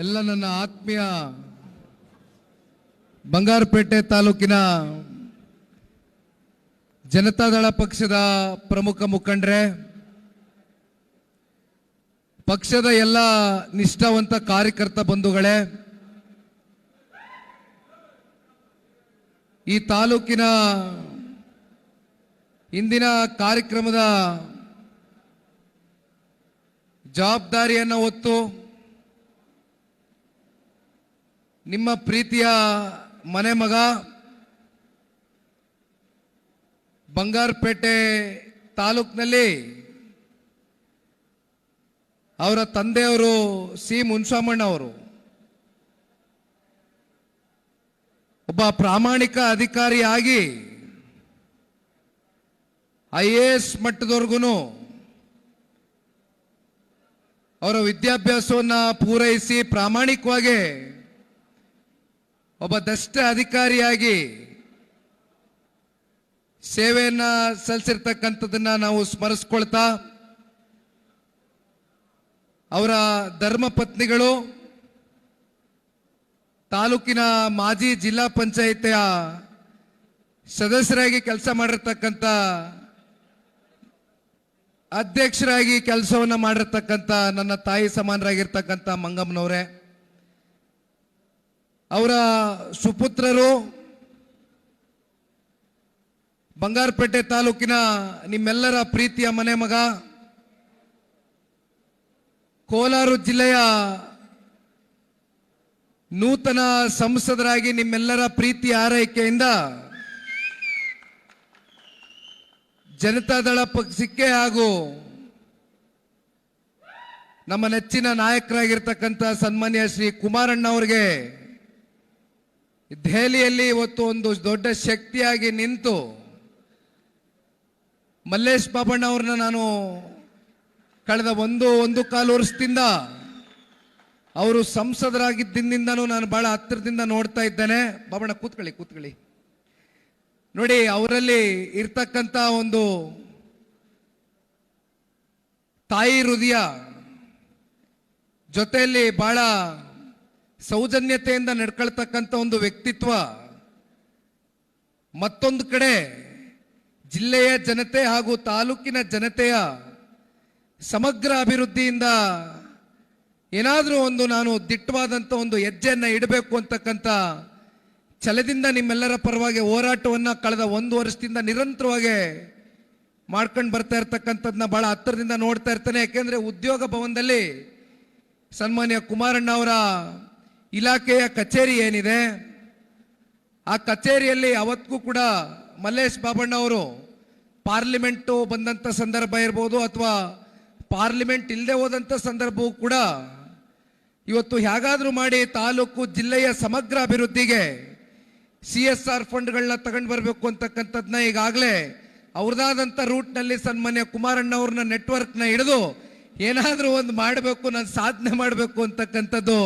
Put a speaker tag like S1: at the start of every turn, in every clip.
S1: ಎಲ್ಲ ನನ್ನ ಆತ್ಮೀಯ ಬಂಗಾರಪೇಟೆ ತಾಲೂಕಿನ ಜನತಾದಳ ಪಕ್ಷದ ಪ್ರಮುಖ ಮುಖಂಡ್ರೆ, ಪಕ್ಷದ ಎಲ್ಲ ನಿಷ್ಠಾವಂತ ಕಾರ್ಯಕರ್ತ ಬಂಧುಗಳೇ, ಈ ತಾಲೂಕಿನ ಇಂದಿನ ಕಾರ್ಯಕ್ರಮದ ಜವಾಬ್ದಾರಿಯನ್ನು ಹೊತ್ತು ನಿಮ್ಮ ಪ್ರೀತಿಯ ಮನೆ ಮಗ ಬಂಗಾರಪೇಟೆ ತಾಲೂಕಿನಲ್ಲಿ ಅವರ ತಂದೆಯವರು ಸಿ ಮುನ್ಸಾಮಣ್ಣ ಅವರು. ಒಬ್ಬ ಪ್ರಾಮಾಣಿಕ ಅಧಿಕಾರಿಯಾಗಿ ಐ ಎ ಎಸ್ ಮಟ್ಟದವರೆಗೂ ಅವರ ವಿದ್ಯಾಭ್ಯಾಸವನ್ನು ಪೂರೈಸಿ ಪ್ರಾಮಾಣಿಕವಾಗಿ ಒಬ್ಬ ದಷ್ಟ ಅಧಿಕಾರಿಯಾಗಿ ಸೇವೆಯನ್ನ ಸಲ್ಲಿಸಿರ್ತಕ್ಕಂಥದ್ದನ್ನ ನಾವು ಸ್ಮರಿಸ್ಕೊಳ್ತಾ ಅವರ ಧರ್ಮಪತ್ನಿಗಳು ತಾಲೂಕಿನ ಮಾಜಿ ಜಿಲ್ಲಾ ಪಂಚಾಯಿತಿಯ ಸದಸ್ಯರಾಗಿ ಕೆಲಸ ಮಾಡಿರ್ತಕ್ಕಂಥ, ಅಧ್ಯಕ್ಷರಾಗಿ ಕೆಲಸವನ್ನು ಮಾಡಿರ್ತಕ್ಕಂಥ ನನ್ನ ತಾಯಿ ಸಮಾನರಾಗಿರ್ತಕ್ಕಂಥ ಮಂಗಮ್ಮನವರೇ. ಅವರ ಸುಪುತ್ರರು ಬಂಗಾರಪೇಟೆ ತಾಲೂಕಿನ ನಿಮ್ಮೆಲ್ಲರ ಪ್ರೀತಿಯ ಮನೆ ಮಗ, ಕೋಲಾರ ಜಿಲ್ಲೆಯ ನೂತನ ಸಂಸದರಾಗಿ ನಿಮ್ಮೆಲ್ಲರ ಪ್ರೀತಿ ಆರೈಕೆಯಿಂದ ಜನತಾದಳ ಪಕ್ಷಕ್ಕೆ ಹಾಗೂ ನಮ್ಮ ನೆಚ್ಚಿನ ನಾಯಕರಾಗಿರ್ತಕ್ಕಂಥ ಸನ್ಮಾನ್ಯ ಶ್ರೀ ಕುಮಾರಣ್ಣ ಅವರಿಗೆ ದೆಹಲಿಯಲ್ಲಿ ಇವತ್ತು ಒಂದು ದೊಡ್ಡ ಶಕ್ತಿಯಾಗಿ ನಿಂತು ಮಲ್ಲೇಶ್ ಬಾಬಣ್ಣ ಅವ್ರನ್ನ ನಾನು ಕಳೆದ ಒಂದು ಒಂದು ಕಾಲು ವರ್ಷದಿಂದ ಅವರು ಸಂಸದರಾಗಿದ್ದಿಂದನೂ ನಾನು ಬಹಳ ಹತ್ತಿರದಿಂದ ನೋಡ್ತಾ ಇದ್ದೇನೆ. ಬಾಬಣ್ಣ, ಕೂತ್ಕೊಳ್ಳಿ ಕೂತ್ಕೊಳ್ಳಿ. ನೋಡಿ, ಅವರಲ್ಲಿ ಇರ್ತಕ್ಕಂಥ ಒಂದು ತಾಯಿ ಹೃದಯ ಜೊತೆಯಲ್ಲಿ ಬಹಳ ಸೌಜನ್ಯತೆಯಿಂದ ನಡ್ಕೊಳ್ತಕ್ಕಂಥ ಒಂದು ವ್ಯಕ್ತಿತ್ವ ಮತ್ತೊಂದು ಕಡೆ ಜಿಲ್ಲೆಯ ಜನತೆ ಹಾಗೂ ತಾಲೂಕಿನ ಜನತೆಯ ಸಮಗ್ರ ಅಭಿವೃದ್ಧಿಯಿಂದ ಏನಾದರೂ ಒಂದು ನಾನು ದಿಟ್ಟವಾದಂಥ ಒಂದು ಹೆಜ್ಜೆಯನ್ನು ಇಡಬೇಕು ಅಂತಕ್ಕಂಥ ಛಲದಿಂದ ನಿಮ್ಮೆಲ್ಲರ ಪರವಾಗಿ ಹೋರಾಟವನ್ನು ಕಳೆದ ಒಂದು ವರ್ಷದಿಂದ ನಿರಂತರವಾಗಿ ಮಾಡ್ಕೊಂಡು ಬರ್ತಾ ಇರ್ತಕ್ಕಂಥದ್ದನ್ನ ಬಹಳ ಹತ್ತಿರದಿಂದ ನೋಡ್ತಾ ಇರ್ತೇನೆ. ಯಾಕೆಂದ್ರೆ ಉದ್ಯೋಗ ಭವನದಲ್ಲಿ ಸನ್ಮಾನ್ಯ ಕುಮಾರಣ್ಣ ಅವರ ಇಲಾಖೆಯ ಕಚೇರಿ ಏನಿದೆ, ಆ ಕಚೇರಿಯಲ್ಲಿ ಅವತ್ತಿಗೂ ಕೂಡ ಮಲ್ಲೇಶ್ ಬಾಬಣ್ಣ ಅವರು ಪಾರ್ಲಿಮೆಂಟು ಬಂದಂಥ ಸಂದರ್ಭ ಇರ್ಬೋದು ಅಥವಾ ಪಾರ್ಲಿಮೆಂಟ್ ಇಲ್ಲದೆ ಹೋದಂಥ ಸಂದರ್ಭವೂ ಕೂಡ ಇವತ್ತು ಹೇಗಾದರೂ ಮಾಡಿ ತಾಲೂಕು ಜಿಲ್ಲೆಯ ಸಮಗ್ರ ಅಭಿವೃದ್ಧಿಗೆ ಸಿ ಎಸ್ ಆರ್ ಫಂಡ್ಗಳನ್ನ ತಗೊಂಡು ಬರಬೇಕು ಅಂತಕ್ಕಂಥದ್ದನ್ನ ಈಗಾಗಲೇ ಅವ್ರದಾದಂಥ ರೂಟ್ನಲ್ಲಿ ಸನ್ಮಾನ್ಯ ಕುಮಾರಣ್ಣ ಅವ್ರನ್ನ ನೆಟ್ವರ್ಕ್ನ ಹಿಡಿದು ಏನಾದರೂ ಒಂದು ಮಾಡಬೇಕು, ನಾನು ಸಾಧನೆ ಮಾಡಬೇಕು ಅಂತಕ್ಕಂಥದ್ದು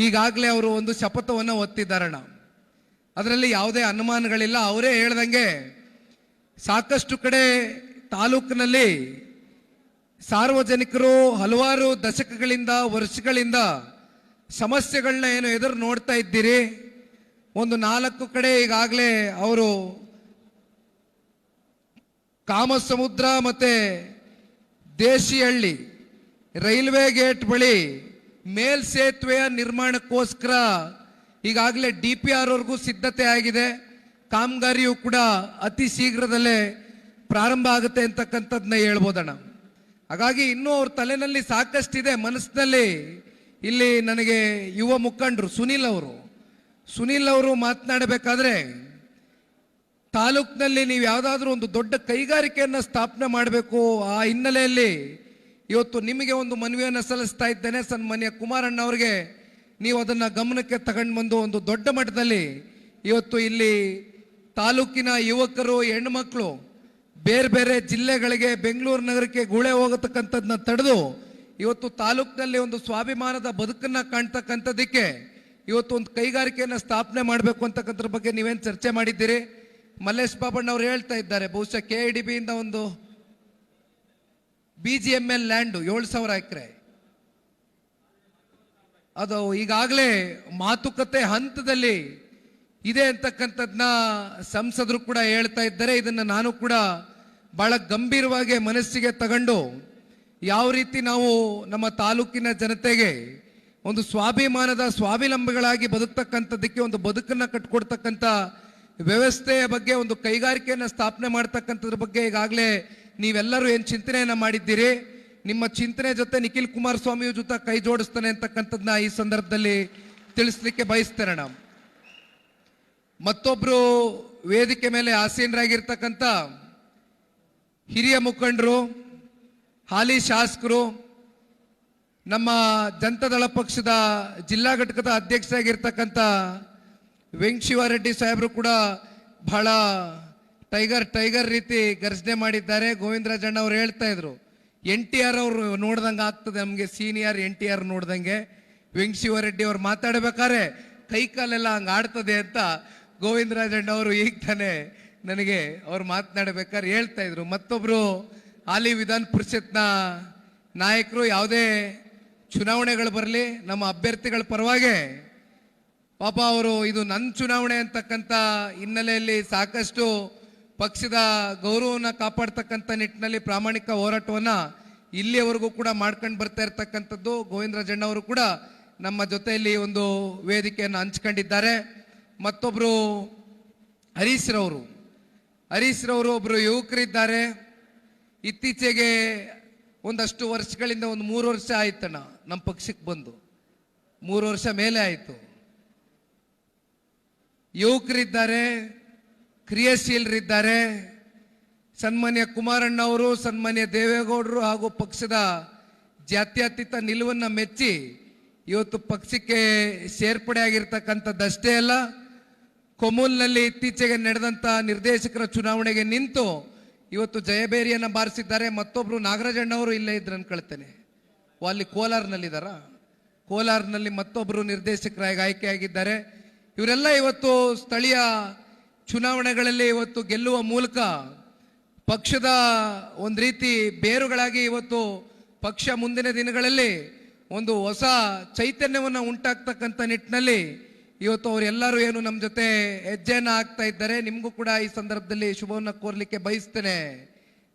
S1: ಈಗಾಗಲೇ ಅವರು ಒಂದು ಶಪಥವನ್ನು ಒತ್ತಿದ್ದಾರಣ ಅದರಲ್ಲಿ ಯಾವುದೇ ಅನುಮಾನಗಳಿಲ್ಲ. ಅವರೇ ಹೇಳ್ದಂಗೆ ಸಾಕಷ್ಟು ಕಡೆ ತಾಲೂಕಿನಲ್ಲಿ ಸಾರ್ವಜನಿಕರು ಹಲವಾರು ದಶಕಗಳಿಂದ, ವರ್ಷಗಳಿಂದ ಸಮಸ್ಯೆಗಳನ್ನ ಏನು ಎದುರು ನೋಡ್ತಾ ಇದ್ದೀರಿ? ಒಂದು ನಾಲ್ಕು ಕಡೆ ಈಗಾಗಲೇ ಅವರು ಕಾಮಸಮುದ್ರ ಮತ್ತು ದೇಶಿಹಳ್ಳಿ ರೈಲ್ವೆ ಗೇಟ್ ಬಳಿ ಮೇಲ್ ಸೇತುವೆಯ ನಿರ್ಮಾಣಕ್ಕೋಸ್ಕರ ಈಗಾಗಲೇ ಡಿ ಪಿ ಆರ್ ಸಿದ್ಧತೆ ಆಗಿದೆ. ಕಾಮಗಾರಿಯು ಕೂಡ ಅತಿ ಶೀಘ್ರದಲ್ಲೇ ಪ್ರಾರಂಭ ಆಗುತ್ತೆ ಅಂತಕ್ಕಂಥದ್ದನ್ನ ಹೇಳ್ಬೋದಣ್ಣ. ಹಾಗಾಗಿ ಇನ್ನೂ ಅವ್ರ ತಲೆನಲ್ಲಿ ಸಾಕಷ್ಟಿದೆ. ಮನಸ್ಸಿನಲ್ಲಿ ಇಲ್ಲಿ ನನಗೆ ಯುವ ಮುಖಂಡರು ಸುನಿಲ್ ಅವರು. ಸುನಿಲ್ ಅವರು ಮಾತನಾಡಬೇಕಾದ್ರೆ, ತಾಲೂಕಿನಲ್ಲಿ ನೀವು ಯಾವುದಾದ್ರೂ ಒಂದು ದೊಡ್ಡ ಕೈಗಾರಿಕೆಯನ್ನು ಸ್ಥಾಪನೆ ಮಾಡಬೇಕು. ಆ ಹಿನ್ನೆಲೆಯಲ್ಲಿ ಇವತ್ತು ನಿಮಗೆ ಒಂದು ಮನವಿಯನ್ನು ಸಲ್ಲಿಸ್ತಾ ಇದ್ದೇನೆ. ಸನ್ಮಾನ್ಯ ಕುಮಾರಣ್ಣ ಅವರಿಗೆ ನೀವು ಅದನ್ನು ಗಮನಕ್ಕೆ ತಗೊಂಡು ಬಂದು ಒಂದು ದೊಡ್ಡ ಮಟ್ಟದಲ್ಲಿ ಇವತ್ತು ಇಲ್ಲಿ ತಾಲೂಕಿನ ಯುವಕರು, ಹೆಣ್ಮಕ್ಳು, ಬೇರೆ ಬೇರೆ ಜಿಲ್ಲೆಗಳಿಗೆ ಬೆಂಗಳೂರು ನಗರಕ್ಕೆ ಗುಳೆ ಹೋಗತಕ್ಕಂಥದ್ದನ್ನ ತಡೆದು ಇವತ್ತು ತಾಲೂಕಿನಲ್ಲಿ ಒಂದು ಸ್ವಾಭಿಮಾನದ ಬದುಕನ್ನು ಕಾಣ್ತಕ್ಕಂಥದ್ದಕ್ಕೆ ಇವತ್ತು ಒಂದು ಕೈಗಾರಿಕೆಯನ್ನು ಸ್ಥಾಪನೆ ಮಾಡಬೇಕು ಅಂತಕ್ಕಂಥದ್ರ ಬಗ್ಗೆ ನೀವೇನು ಚರ್ಚೆ ಮಾಡಿದ್ದೀರಿ? ಮಲ್ಲೇಶ್ ಬಾಬಣ್ಣ ಅವ್ರು ಹೇಳ್ತಾ ಇದ್ದಾರೆ, ಬಹುಶಃ ಕೆ ಇಂದ ಒಂದು B G M L land ಏಳು ಸಾವಿರ ಎಕರೆ. ಅದು ಈಗಾಗಲೇ ಮಾತುಕತೆ ಹಂತದಲ್ಲಿ ಇದೆ ಅಂತಕ್ಕಂಥದ್ನ ಸಂಸದರು ಕೂಡ ಹೇಳ್ತಾ ಇದ್ದಾರೆ. ಇದನ್ನು ನಾನು ಕೂಡ ಬಹಳ ಗಂಭೀರವಾಗಿ ಮನಸ್ಸಿಗೆ ತಗೊಂಡು ಯಾವ ರೀತಿ ನಾವು ನಮ್ಮ ತಾಲೂಕಿನ ಜನತೆಗೆ ಒಂದು ಸ್ವಾಭಿಮಾನದ ಸ್ವಾವಲಂಬಿಗಳಾಗಿ ಬದುಕ್ತಕ್ಕಂಥದ್ದಕ್ಕೆ ಒಂದು ಬದುಕನ್ನು ಕಟ್ಕೊಡ್ತಕ್ಕಂಥ ವ್ಯವಸ್ಥೆಯ ಬಗ್ಗೆ ಒಂದು ಕೈಗಾರಿಕೆಯನ್ನು ಸ್ಥಾಪನೆ ಮಾಡ್ತಕ್ಕಂಥದ್ರ ಬಗ್ಗೆ ಈಗಾಗಲೇ ನೀವೆಲ್ಲರೂ ಏನು ಚಿಂತನೆಯನ್ನು ಮಾಡಿದ್ದೀರಿ? ನಿಮ್ಮ ಚಿಂತನೆ ಜೊತೆ ನಿಖಿಲ್ ಕುಮಾರಸ್ವಾಮಿಯ ಜೊತೆ ಕೈ ಜೋಡಿಸ್ತಾನೆ ಅಂತಕ್ಕಂಥದ್ದನ್ನ ಈ ಸಂದರ್ಭದಲ್ಲಿ ತಿಳಿಸ್ಲಿಕ್ಕೆ ಬಯಸ್ತೇನೆ ನಾವು ಮತ್ತೊಬ್ರು ವೇದಿಕೆ ಮೇಲೆ ಆಸೀನರಾಗಿರ್ತಕ್ಕಂಥ ಹಿರಿಯ ಮುಖಂಡರು, ಹಾಲಿ ಶಾಸಕರು, ನಮ್ಮ ಜನತಾದಳ ಪಕ್ಷದ ಜಿಲ್ಲಾ ಘಟಕದ ಅಧ್ಯಕ್ಷರಾಗಿರ್ತಕ್ಕಂಥ ವೆಂಕಶಿವಾರೆಡ್ಡಿ ಸಾಹೇಬರು ಕೂಡ ಬಹಳ ಟೈಗರ್ ಟೈಗರ್ ರೀತಿ ಗರ್ಜನೆ ಮಾಡಿದ್ದಾರೆ. ಗೋವಿಂದರಾಜಣ್ಣ ಅವ್ರು ಹೇಳ್ತಾ ಇದ್ರು, ಎನ್ ಟಿ ಆರ್ ಅವರು ನೋಡ್ದಂಗೆ ಆಗ್ತದೆ ನಮಗೆ, ಸೀನಿಯರ್ ಎನ್ ಟಿ ಆರ್ ನೋಡ್ದಂಗೆ. ವೆಂಕಶಿವರೆಡ್ಡಿ ಅವ್ರು ಮಾತಾಡ್ಬೇಕಾದ್ರೆ ಕೈ ಕಾಲೆಲ್ಲ ಹಂಗೆ ಆಡ್ತದೆ ಅಂತ ಗೋವಿಂದರಾಜಣ್ಣ ಅವರು ಈಗ ತಾನೇ ನನಗೆ ಅವ್ರು ಮಾತನಾಡ್ಬೇಕಾದ್ರೆ ಹೇಳ್ತಾ ಇದ್ರು. ಮತ್ತೊಬ್ರು ಹಾಲಿ ವಿಧಾನ ಪರಿಷತ್ನ ನಾಯಕರು ಯಾವುದೇ ಚುನಾವಣೆಗಳು ಬರಲಿ, ನಮ್ಮ ಅಭ್ಯರ್ಥಿಗಳ ಪರವಾಗಿ ಪಾಪ ಅವರು ಇದು ನನ್ನ ಚುನಾವಣೆ ಅಂತಕ್ಕಂಥ ಹಿನ್ನೆಲೆಯಲ್ಲಿ ಸಾಕಷ್ಟು ಪಕ್ಷದ ಗೌರವನ ಕಾಪಾಡ್ತಕ್ಕಂಥ ನಿಟ್ಟಿನಲ್ಲಿ ಪ್ರಾಮಾಣಿಕ ಹೋರಾಟವನ್ನ ಇಲ್ಲಿಯವರೆಗೂ ಕೂಡ ಮಾಡ್ಕೊಂಡು ಬರ್ತಾ ಇರ್ತಕ್ಕಂಥದ್ದು. ಗೋವಿಂದರಾಜಣ್ಣ ಅವರು ಕೂಡ ನಮ್ಮ ಜೊತೆಯಲ್ಲಿ ಒಂದು ವೇದಿಕೆಯನ್ನು ಹಂಚ್ಕೊಂಡಿದ್ದಾರೆ. ಮತ್ತೊಬ್ಬರು ಹರೀಶ್ ರವರು. ಹರೀಶ್ ರವರು ಒಬ್ರು ಯುವಕರಿದ್ದಾರೆ. ಇತ್ತೀಚೆಗೆ ಒಂದಷ್ಟು ವರ್ಷಗಳಿಂದ ಒಂದು ಮೂರು ವರ್ಷ ಆಯ್ತಣ್ಣ ನಮ್ಮ ಪಕ್ಷಕ್ಕೆ ಬಂದು. ಮೂರು ವರ್ಷ ಮೇಲೆ ಆಯಿತು. ಯುವಕರಿದ್ದಾರೆ. ಕ್ರಿಯಾಶೀಲರಿದ್ದಾರೆ. ಸನ್ಮಾನ್ಯ ಕುಮಾರಣ್ಣ ಅವರು ಸನ್ಮಾನ್ಯ ದೇವೇಗೌಡರು ಹಾಗೂ ಪಕ್ಷದ ಜಾತ್ಯತೀತ ನಿಲುವನ್ನು ಮೆಚ್ಚಿ ಇವತ್ತು ಪಕ್ಷಕ್ಕೆ ಸೇರ್ಪಡೆ ಆಗಿರ್ತಕ್ಕಂಥದ್ದಷ್ಟೇ ಅಲ್ಲ, ಕೊಮೂಲ್ನಲ್ಲಿ ಇತ್ತೀಚೆಗೆ ನಡೆದಂಥ ನಿರ್ದೇಶಕರ ಚುನಾವಣೆಗೆ ನಿಂತು ಇವತ್ತು ಜಯಬೇರಿಯನ್ನ ಬಾರಿಸಿದ್ದಾರೆ. ಮತ್ತೊಬ್ಬರು ನಾಗರಾಜಣ್ಣವರು ಇಲ್ಲೇ ಇದ್ರು ಅನ್ಕೊಳ್ತೇನೆ. ಅಲ್ಲಿ ಕೋಲಾರ್ನಲ್ಲಿದ್ದಾರ? ಕೋಲಾರ್ನಲ್ಲಿ ಮತ್ತೊಬ್ಬರು ನಿರ್ದೇಶಕರಾಗಿ ಆಯ್ಕೆಯಾಗಿದ್ದಾರೆ. ಇವರೆಲ್ಲ ಇವತ್ತು ಸ್ಥಳೀಯ ಚುನಾವಣೆಗಳಲ್ಲಿ ಇವತ್ತು ಗೆಲ್ಲುವ ಮೂಲಕ ಪಕ್ಷದ ಒಂದು ರೀತಿ ಬೇರುಗಳಾಗಿ ಇವತ್ತು ಪಕ್ಷ ಮುಂದಿನ ದಿನಗಳಲ್ಲಿ ಒಂದು ಹೊಸ ಚೈತನ್ಯವನ್ನು ಉಂಟಾಗ್ತಕ್ಕಂಥ ನಿಟ್ಟಿನಲ್ಲಿ ಇವತ್ತು ಅವರೆಲ್ಲರೂ ಏನು ನಮ್ಮ ಜೊತೆ ಹೆಜ್ಜೆಯನ್ನು ಆಗ್ತಾ ಇದ್ದಾರೆ. ನಿಮಗೂ ಕೂಡ ಈ ಸಂದರ್ಭದಲ್ಲಿ ಶುಭವನ್ನು ಕೋರ್ಲಿಕ್ಕೆ ಬಯಸ್ತೇನೆ.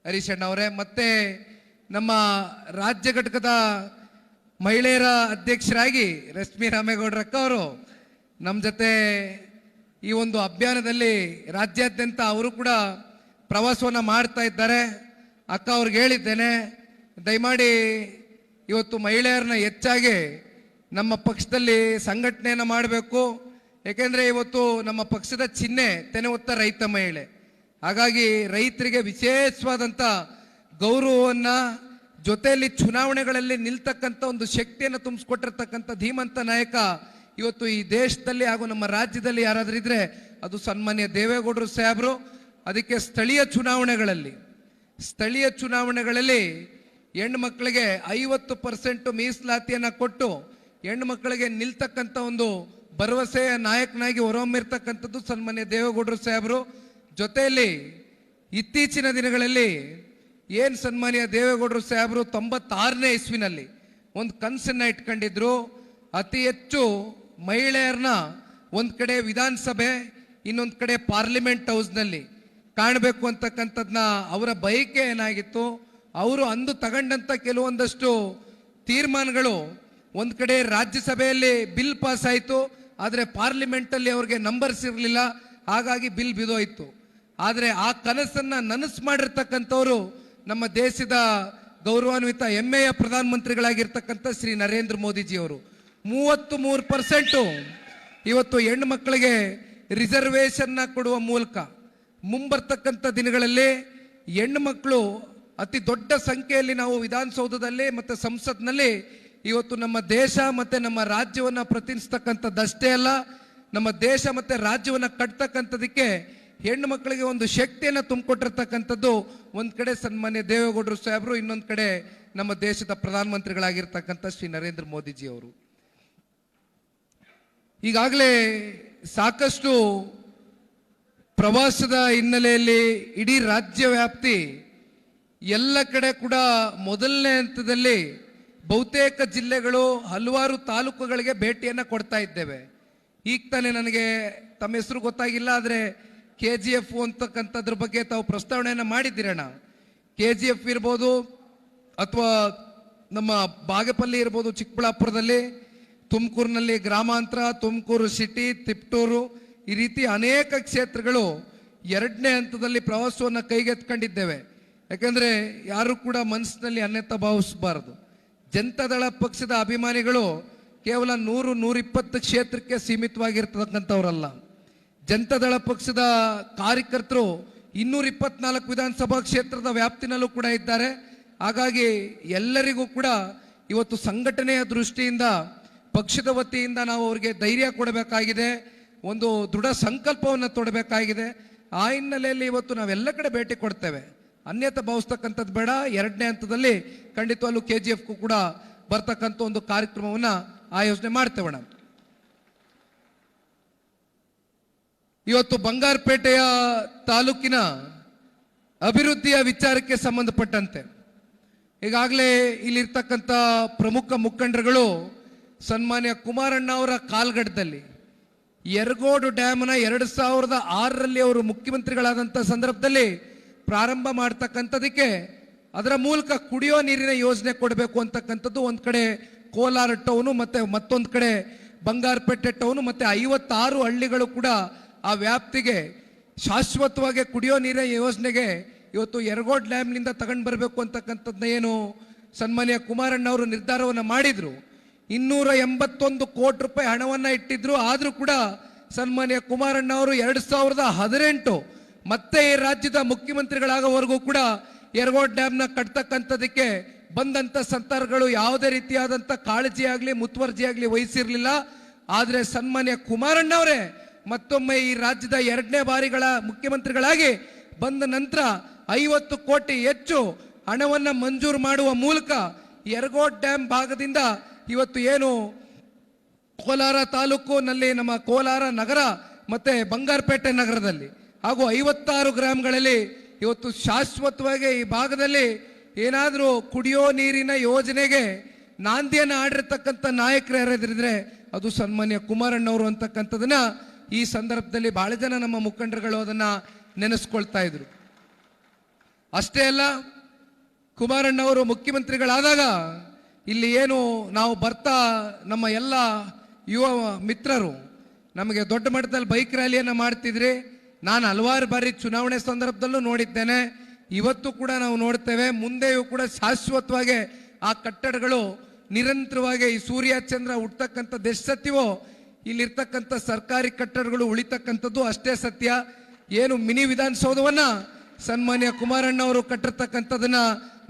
S1: ಹರೀಶ್ ಅವರೇ, ಮತ್ತೆ ನಮ್ಮ ರಾಜ್ಯ ಘಟಕದ ಮಹಿಳೆಯರ ಅಧ್ಯಕ್ಷರಾಗಿ ರಶ್ಮಿ ರಾಮೇಗೌಡರಕ್ಕ ಅವರು ನಮ್ಮ ಜೊತೆ ಈ ಒಂದು ಅಭಿಯಾನದಲ್ಲಿ ರಾಜ್ಯಾದ್ಯಂತ ಅವರು ಕೂಡ ಪ್ರವಾಸವನ್ನು ಮಾಡ್ತಾ ಇದ್ದಾರೆ. ಅಕ್ಕ ಅವ್ರಿಗೆ ಹೇಳಿದ್ದೇನೆ, ದಯಮಾಡಿ ಇವತ್ತು ಮಹಿಳೆಯರನ್ನ ಹೆಚ್ಚಾಗಿ ನಮ್ಮ ಪಕ್ಷದಲ್ಲಿ ಸಂಘಟನೆಯನ್ನು ಮಾಡಬೇಕು. ಏಕೆಂದರೆ ಇವತ್ತು ನಮ್ಮ ಪಕ್ಷದ ಚಿಹ್ನೆ ತೆನೆ ಹೊತ್ತ ರೈತ ಮಹಿಳೆ. ಹಾಗಾಗಿ ರೈತರಿಗೆ ವಿಶೇಷವಾದಂಥ ಗೌರವವನ್ನು, ಜೊತೆಯಲ್ಲಿ ಚುನಾವಣೆಗಳಲ್ಲಿ ನಿಲ್ತಕ್ಕಂಥ ಒಂದು ಶಕ್ತಿಯನ್ನು ತುಂಬಿಸ್ಕೊಟ್ಟಿರ್ತಕ್ಕಂಥ ಧೀಮಂತ ನಾಯಕ ಇವತ್ತು ಈ ದೇಶದಲ್ಲಿ ಹಾಗೂ ನಮ್ಮ ರಾಜ್ಯದಲ್ಲಿ ಯಾರಾದರೂ ಇದ್ರೆ ಅದು ಸನ್ಮಾನ್ಯ ದೇವೇಗೌಡರು ಸಾಹೇಬರು. ಅದಕ್ಕೆ ಸ್ಥಳೀಯ ಚುನಾವಣೆಗಳಲ್ಲಿ ಸ್ಥಳೀಯ ಚುನಾವಣೆಗಳಲ್ಲಿ ಹೆಣ್ಣು ಮಕ್ಕಳಿಗೆ ಐವತ್ತು ಪರ್ಸೆಂಟ್ ಮೀಸಲಾತಿಯನ್ನು ಕೊಟ್ಟು ಹೆಣ್ಣು ಮಕ್ಕಳಿಗೆ ನಿಲ್ತಕ್ಕಂಥ ಒಂದು ಭರವಸೆಯ ನಾಯಕನಾಗಿ ಹೊರಹೊಮ್ಮಿರ್ತಕ್ಕಂಥದ್ದು ಸನ್ಮಾನ್ಯ ದೇವೇಗೌಡರು ಸಾಹೇಬರು. ಜೊತೆಯಲ್ಲಿ ಇತ್ತೀಚಿನ ದಿನಗಳಲ್ಲಿ ಏನು ಸನ್ಮಾನ್ಯ ದೇವೇಗೌಡರು ಸಾಹೇಬರು ತೊಂಬತ್ತಾರನೇ ಇಸ್ವಿನಲ್ಲಿ ಒಂದು ಕನಸನ್ನ ಇಟ್ಕೊಂಡಿದ್ರು. ಅತಿ ಹೆಚ್ಚು ಮಹಿಳೆಯರನ್ನ ಒಂದು ಕಡೆ ವಿಧಾನಸಭೆ, ಇನ್ನೊಂದು ಕಡೆ ಪಾರ್ಲಿಮೆಂಟ್ ಹೌಸ್ನಲ್ಲಿ ಕಾಣಬೇಕು ಅಂತಕ್ಕಂಥದ್ನ ಅವರ ಬಯಕೆ ಏನಾಗಿತ್ತು? ಅವರು ಅಂದು ತಗೊಂಡಂತ ಕೆಲವೊಂದಷ್ಟು ತೀರ್ಮಾನಗಳು ಒಂದು ಕಡೆ ರಾಜ್ಯಸಭೆಯಲ್ಲಿ ಬಿಲ್ ಪಾಸ್ ಆಯಿತು, ಆದರೆ ಪಾರ್ಲಿಮೆಂಟಲ್ಲಿ ಅವ್ರಿಗೆ ನಂಬರ್ಸ್ ಇರಲಿಲ್ಲ, ಹಾಗಾಗಿ ಬಿಲ್ ಬಿದೋಯ್ತು ಆದರೆ ಆ ಕನಸನ್ನ ನನಸು ಮಾಡಿರ್ತಕ್ಕಂಥವ್ರು ನಮ್ಮ ದೇಶದ ಗೌರವಾನ್ವಿತ, ಹೆಮ್ಮೆಯ ಪ್ರಧಾನಮಂತ್ರಿಗಳಾಗಿರ್ತಕ್ಕಂಥ ಶ್ರೀ ನರೇಂದ್ರ ಮೋದಿಜಿ ಅವರು ಮೂವತ್ತು ಮೂರು ಪರ್ಸೆಂಟು. ಇವತ್ತು ಹೆಣ್ಣು ಮಕ್ಕಳಿಗೆ ರಿಸರ್ವೇಷನ್ನ ಕೊಡುವ ಮೂಲಕ ಮುಂಬರ್ತಕ್ಕಂಥ ದಿನಗಳಲ್ಲಿ ಹೆಣ್ಣು ಮಕ್ಕಳು ಅತಿ ದೊಡ್ಡ ಸಂಖ್ಯೆಯಲ್ಲಿ ನಾವು ವಿಧಾನಸೌಧದಲ್ಲಿ ಮತ್ತು ಸಂಸತ್ನಲ್ಲಿ ಇವತ್ತು ನಮ್ಮ ದೇಶ ಮತ್ತು ನಮ್ಮ ರಾಜ್ಯವನ್ನು ಪ್ರತಿನಿಸ್ತಕ್ಕಂಥದ್ದಷ್ಟೇ ಅಲ್ಲ, ನಮ್ಮ ದೇಶ ಮತ್ತು ರಾಜ್ಯವನ್ನು ಕಟ್ತಕ್ಕಂಥದಕ್ಕೆ ಹೆಣ್ಣು ಮಕ್ಕಳಿಗೆ ಒಂದು ಶಕ್ತಿಯನ್ನು ತುಂಬಿಕೊಟ್ಟಿರ್ತಕ್ಕಂಥದ್ದು. ಒಂದು ಕಡೆ ಸನ್ಮಾನ್ಯ ದೇವೇಗೌಡರು ಸಾಹೇಬರು, ಇನ್ನೊಂದು ಕಡೆ ನಮ್ಮ ದೇಶದ ಪ್ರಧಾನಮಂತ್ರಿಗಳಾಗಿರ್ತಕ್ಕಂಥ ಶ್ರೀ ನರೇಂದ್ರ ಮೋದಿಜಿ ಅವರು ಈಗಾಗಲೇ ಸಾಕಷ್ಟು ಪ್ರವಾಸದ ಹಿನ್ನೆಲೆಯಲ್ಲಿ ಇಡೀ ರಾಜ್ಯ ವ್ಯಾಪ್ತಿ ಎಲ್ಲ ಕಡೆ ಕೂಡ ಮೊದಲನೇ ಹಂತದಲ್ಲಿ ಬಹುತೇಕ ಜಿಲ್ಲೆಗಳು ಹಲವಾರು ತಾಲೂಕುಗಳಿಗೆ ಭೇಟಿಯನ್ನು ಕೊಡ್ತಾ ಇದ್ದೇವೆ. ಈಗ ತಾನೇ ನನಗೆ ತಮ್ಮ ಹೆಸರು ಗೊತ್ತಾಗಿಲ್ಲ, ಆದರೆ ಕೆ ಜಿ ಎಫ್ ಅಂತಕ್ಕಂಥದ್ರ ಬಗ್ಗೆ ತಾವು ಪ್ರಸ್ತಾವನೆಯನ್ನು ಮಾಡಿದ್ದೀರಣ ಕೆ ಜಿ ಎಫ್ ಇರ್ಬೋದು, ಅಥವಾ ನಮ್ಮ ಬಾಗೇಪಲ್ಲಿ ಇರ್ಬೋದು, ಚಿಕ್ಕಬಳ್ಳಾಪುರದಲ್ಲಿ ತುಮಕೂರಿನಲ್ಲಿ ಗ್ರಾಮಾಂತರ, ತುಮಕೂರು ಸಿಟಿ, ತಿಪ್ಟೂರು ಈ ರೀತಿ ಅನೇಕ ಕ್ಷೇತ್ರಗಳು ಎರಡನೇ ಹಂತದಲ್ಲಿ ಪ್ರವಾಸವನ್ನು ಕೈಗೆತ್ಕೊಂಡಿದ್ದೇವೆ ಯಾಕೆಂದರೆ ಯಾರು ಕೂಡ ಮನಸ್ಸಿನಲ್ಲಿ ಅನ್ಯತ ಭಾವಿಸಬಾರದು. ಜನತಾದಳ ಪಕ್ಷದ ಅಭಿಮಾನಿಗಳು ಕೇವಲ ನೂರು, ನೂರಿಪ್ಪತ್ತು ಕ್ಷೇತ್ರಕ್ಕೆ ಸೀಮಿತವಾಗಿರ್ತಕ್ಕಂಥವ್ರಲ್ಲ. ಜನತಾದಳ ಪಕ್ಷದ ಕಾರ್ಯಕರ್ತರು ಇನ್ನೂರ ಇಪ್ಪತ್ನಾಲ್ಕು ವಿಧಾನಸಭಾ ಕ್ಷೇತ್ರದ ವ್ಯಾಪ್ತಿನಲ್ಲೂ ಕೂಡ ಇದ್ದಾರೆ. ಹಾಗಾಗಿ ಎಲ್ಲರಿಗೂ ಕೂಡ ಇವತ್ತು ಸಂಘಟನೆಯ ದೃಷ್ಟಿಯಿಂದ ಪಕ್ಷದ ವತಿಯಿಂದ ನಾವು ಅವರಿಗೆ ಧೈರ್ಯ ಕೊಡಬೇಕಾಗಿದೆ, ಒಂದು ದೃಢ ಸಂಕಲ್ಪವನ್ನು ತೊಡಬೇಕಾಗಿದೆ. ಆ ಹಿನ್ನೆಲೆಯಲ್ಲಿ ಇವತ್ತು ನಾವೆಲ್ಲ ಕಡೆ ಭೇಟಿ ಕೊಡ್ತೇವೆ. ಅನ್ಯತ ಭಾವಿಸ್ತಕ್ಕಂಥದ್ದು ಬೇಡ, ಎರಡನೇ ಹಂತದಲ್ಲಿ ಖಂಡಿತವಾಗ್ಲೂ ಕೆ ಜಿ ಎಫ್ಗೂ ಕೂಡ ಬರ್ತಕ್ಕಂಥ ಒಂದು ಕಾರ್ಯಕ್ರಮವನ್ನು ಆಯೋಜನೆ ಮಾಡ್ತೇವಣ್ಣ ಇವತ್ತು ಬಂಗಾರಪೇಟೆಯ ತಾಲೂಕಿನ ಅಭಿವೃದ್ಧಿಯ ವಿಚಾರಕ್ಕೆ ಸಂಬಂಧಪಟ್ಟಂತೆ, ಈಗಾಗಲೇ ಇಲ್ಲಿರ್ತಕ್ಕಂಥ ಪ್ರಮುಖ ಮುಖಂಡರುಗಳು ಸನ್ಮಾನ್ಯ ಕುಮಾರಣ್ಣ ಅವರ ಕಾಲ್ಗಡದಲ್ಲಿ ಯರಗೋಡು ಡ್ಯಾಮ್ನ ಎರಡು ಸಾವಿರದ ಆರರಲ್ಲಿ ಅವರು ಮುಖ್ಯಮಂತ್ರಿಗಳಾದಂಥ ಸಂದರ್ಭದಲ್ಲಿ ಪ್ರಾರಂಭ ಮಾಡ್ತಕ್ಕಂಥದಕ್ಕೆ ಅದರ ಮೂಲಕ ಕುಡಿಯೋ ನೀರಿನ ಯೋಜನೆ ಕೊಡಬೇಕು ಅಂತಕ್ಕಂಥದ್ದು ಒಂದು ಕಡೆ ಕೋಲಾರ ಟೌನು ಮತ್ತೆ ಮತ್ತೊಂದು ಕಡೆ ಬಂಗಾರಪೇಟೆ ಟೌನು ಮತ್ತೆ ಐವತ್ತಾರು ಹಳ್ಳಿಗಳು ಕೂಡ ಆ ವ್ಯಾಪ್ತಿಗೆ ಶಾಶ್ವತವಾಗಿ ಕುಡಿಯೋ ನೀರಿನ ಯೋಜನೆಗೆ ಇವತ್ತು ಯರಗೋಡ್ ಡ್ಯಾಮ್ನಿಂದ ತಗೊಂಡು ಬರಬೇಕು ಅಂತಕ್ಕಂಥದ್ದನ್ನ ಏನು ಸನ್ಮಾನ್ಯ ಕುಮಾರಣ್ಣ ಅವರು ನಿರ್ಧಾರವನ್ನು ಮಾಡಿದ್ರು. ಇನ್ನೂರ ಎಂಬತ್ತೊಂದು ಕೋಟಿ ರೂಪಾಯಿ ಹಣವನ್ನ ಇಟ್ಟಿದ್ರು. ಆದರೂ ಕೂಡ ಸನ್ಮಾನ್ಯ ಕುಮಾರಣ್ಣ ಅವರು ಎರಡ್ ಸಾವಿರದ ಹದಿನೆಂಟು ಮತ್ತೆ ಈ ರಾಜ್ಯದ ಮುಖ್ಯಮಂತ್ರಿಗಳಾಗೋವರೆಗೂ ಕೂಡ ಯರಗೋಡ್ ಡ್ಯಾಮ್ನ ಕಟ್ತಕ್ಕಂಥದಕ್ಕೆ ಬಂದಂತ ಸಂತಾರಗಳು ಯಾವುದೇ ರೀತಿಯಾದಂತ ಕಾಳಜಿ ಆಗಲಿ ಮುತುವರ್ಜಿ ಆಗಲಿ ವಹಿಸಿರ್ಲಿಲ್ಲ. ಆದರೆ ಸನ್ಮಾನ್ಯ ಕುಮಾರಣ್ಣ ಅವರೇ ಮತ್ತೊಮ್ಮೆ ಈ ರಾಜ್ಯದ ಎರಡನೇ ಬಾರಿಗಳ ಮುಖ್ಯಮಂತ್ರಿಗಳಾಗಿ ಬಂದ ನಂತರ ಐವತ್ತು ಕೋಟಿ ಹೆಚ್ಚು ಹಣವನ್ನ ಮಂಜೂರು ಮಾಡುವ ಮೂಲಕ ಯರಗೋಡ್ ಡ್ಯಾಮ್ ಭಾಗದಿಂದ ಇವತ್ತು ಏನು ಕೋಲಾರ ತಾಲೂಕಿನಲ್ಲಿ ನಮ್ಮ ಕೋಲಾರ ನಗರ ಮತ್ತೆ ಬಂಗಾರಪೇಟೆ ನಗರದಲ್ಲಿ ಹಾಗೂ ಐವತ್ತಾರು ಗ್ರಾಮಗಳಲ್ಲಿ ಇವತ್ತು ಶಾಶ್ವತವಾಗಿ ಈ ಭಾಗದಲ್ಲಿ ಏನಾದರೂ ಕುಡಿಯೋ ನೀರಿನ ಯೋಜನೆಗೆ ನಾಂದಿಯನ್ನು ಆಡಿರ್ತಕ್ಕಂಥ ನಾಯಕರು ಯಾರಾದ್ರಿದ್ರೆ ಅದು ಸನ್ಮಾನ್ಯ ಕುಮಾರಣ್ಣವರು ಅಂತಕ್ಕಂಥದನ್ನ ಈ ಸಂದರ್ಭದಲ್ಲಿ ಬಹಳ ಜನ ನಮ್ಮ ಮುಖಂಡರುಗಳು ಅದನ್ನ ನೆನೆಸ್ಕೊಳ್ತಾ ಇದ್ರು. ಅಷ್ಟೇ ಅಲ್ಲ, ಕುಮಾರಣ್ಣವರು ಮುಖ್ಯಮಂತ್ರಿಗಳಾದಾಗ ಇಲ್ಲಿ ಏನು ನಾವು ಬರ್ತಾ ನಮ್ಮ ಎಲ್ಲ ಯುವ ಮಿತ್ರರು, ನಮಗೆ ದೊಡ್ಡ ಮಟ್ಟದಲ್ಲಿ ಬೈಕ್ ರ್ಯಾಲಿಯನ್ನು ಮಾಡ್ತಿದ್ರಿ ನಾನು ಹಲವಾರು ಬಾರಿ ಚುನಾವಣೆ ಸಂದರ್ಭದಲ್ಲೂ ನೋಡಿದ್ದೇನೆ. ಇವತ್ತು ಕೂಡ ನಾವು ನೋಡ್ತೇವೆ, ಮುಂದೆಯೂ ಕೂಡ ಶಾಶ್ವತವಾಗಿ ಆ ಕಟ್ಟಡಗಳು ನಿರಂತರವಾಗಿ ಈ ಸೂರ್ಯ ಚಂದ್ರ ಹುಟ್ಟತಕ್ಕಂಥದ್ದು ಎಷ್ಟು ಸತ್ಯವೋ, ಇಲ್ಲಿರ್ತಕ್ಕಂಥ ಸರ್ಕಾರಿ ಕಟ್ಟಡಗಳು ಉಳಿತಕ್ಕಂಥದ್ದು ಅಷ್ಟೇ ಸತ್ಯ. ಏನು ಮಿನಿ ವಿಧಾನಸೌಧವನ್ನು ಸನ್ಮಾನ್ಯ ಕುಮಾರಣ್ಣ ಅವರು ಕಟ್ಟಿರ್ತಕ್ಕಂಥದನ್ನ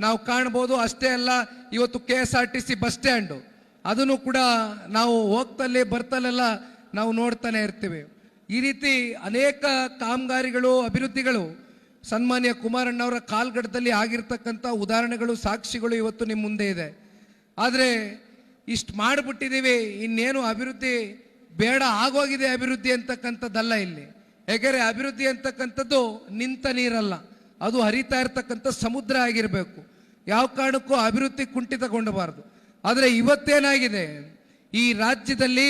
S1: ನಾವು ಕಾಣ್ಬೋದು ಅಷ್ಟೇ ಅಲ್ಲ, ಇವತ್ತು K S R T C bus stand. ಅದನ್ನು ಕೂಡ ನಾವು ಹೋಗ್ತಲ್ಲೇ ಬರ್ತಲ್ಲೆಲ್ಲ ನಾವು ನೋಡ್ತಾನೆ ಇರ್ತೀವಿ. ಈ ರೀತಿ ಅನೇಕ ಕಾಮಗಾರಿಗಳು, ಅಭಿವೃದ್ಧಿಗಳು ಸನ್ಮಾನ್ಯ ಕುಮಾರಣ್ಣವರ ಕಾಲ್ಗಡದಲ್ಲಿ ಆಗಿರ್ತಕ್ಕಂಥ ಉದಾಹರಣೆಗಳು, ಸಾಕ್ಷಿಗಳು ಇವತ್ತು ನಿಮ್ಮ ಮುಂದೆ ಇದೆ. ಆದರೆ ಇಷ್ಟು ಮಾಡಿಬಿಟ್ಟಿದ್ದೀವಿ ಇನ್ನೇನು ಅಭಿವೃದ್ಧಿ ಬೇಡ ಆಗೋಗಿದೆ ಅಭಿವೃದ್ಧಿ ಅಂತಕ್ಕಂಥದ್ದಲ್ಲ ಇಲ್ಲಿ. ಏಕೆಂದರೆ ಅಭಿವೃದ್ಧಿ ಅಂತಕ್ಕಂಥದ್ದು ನಿಂತ ನೀರಲ್ಲ. ಅದು ಹರಿತಾ ಇರ್ತಕ್ಕಂಥ ಸಮುದ್ರ ಆಗಿರಬೇಕು. ಯಾವ ಕಾರಣಕ್ಕೂ ಅಭಿವೃದ್ಧಿ ಕುಂಠಿತಗೊಂಡಬಾರದು. ಆದರೆ ಇವತ್ತೇನಾಗಿದೆ? ಈ ರಾಜ್ಯದಲ್ಲಿ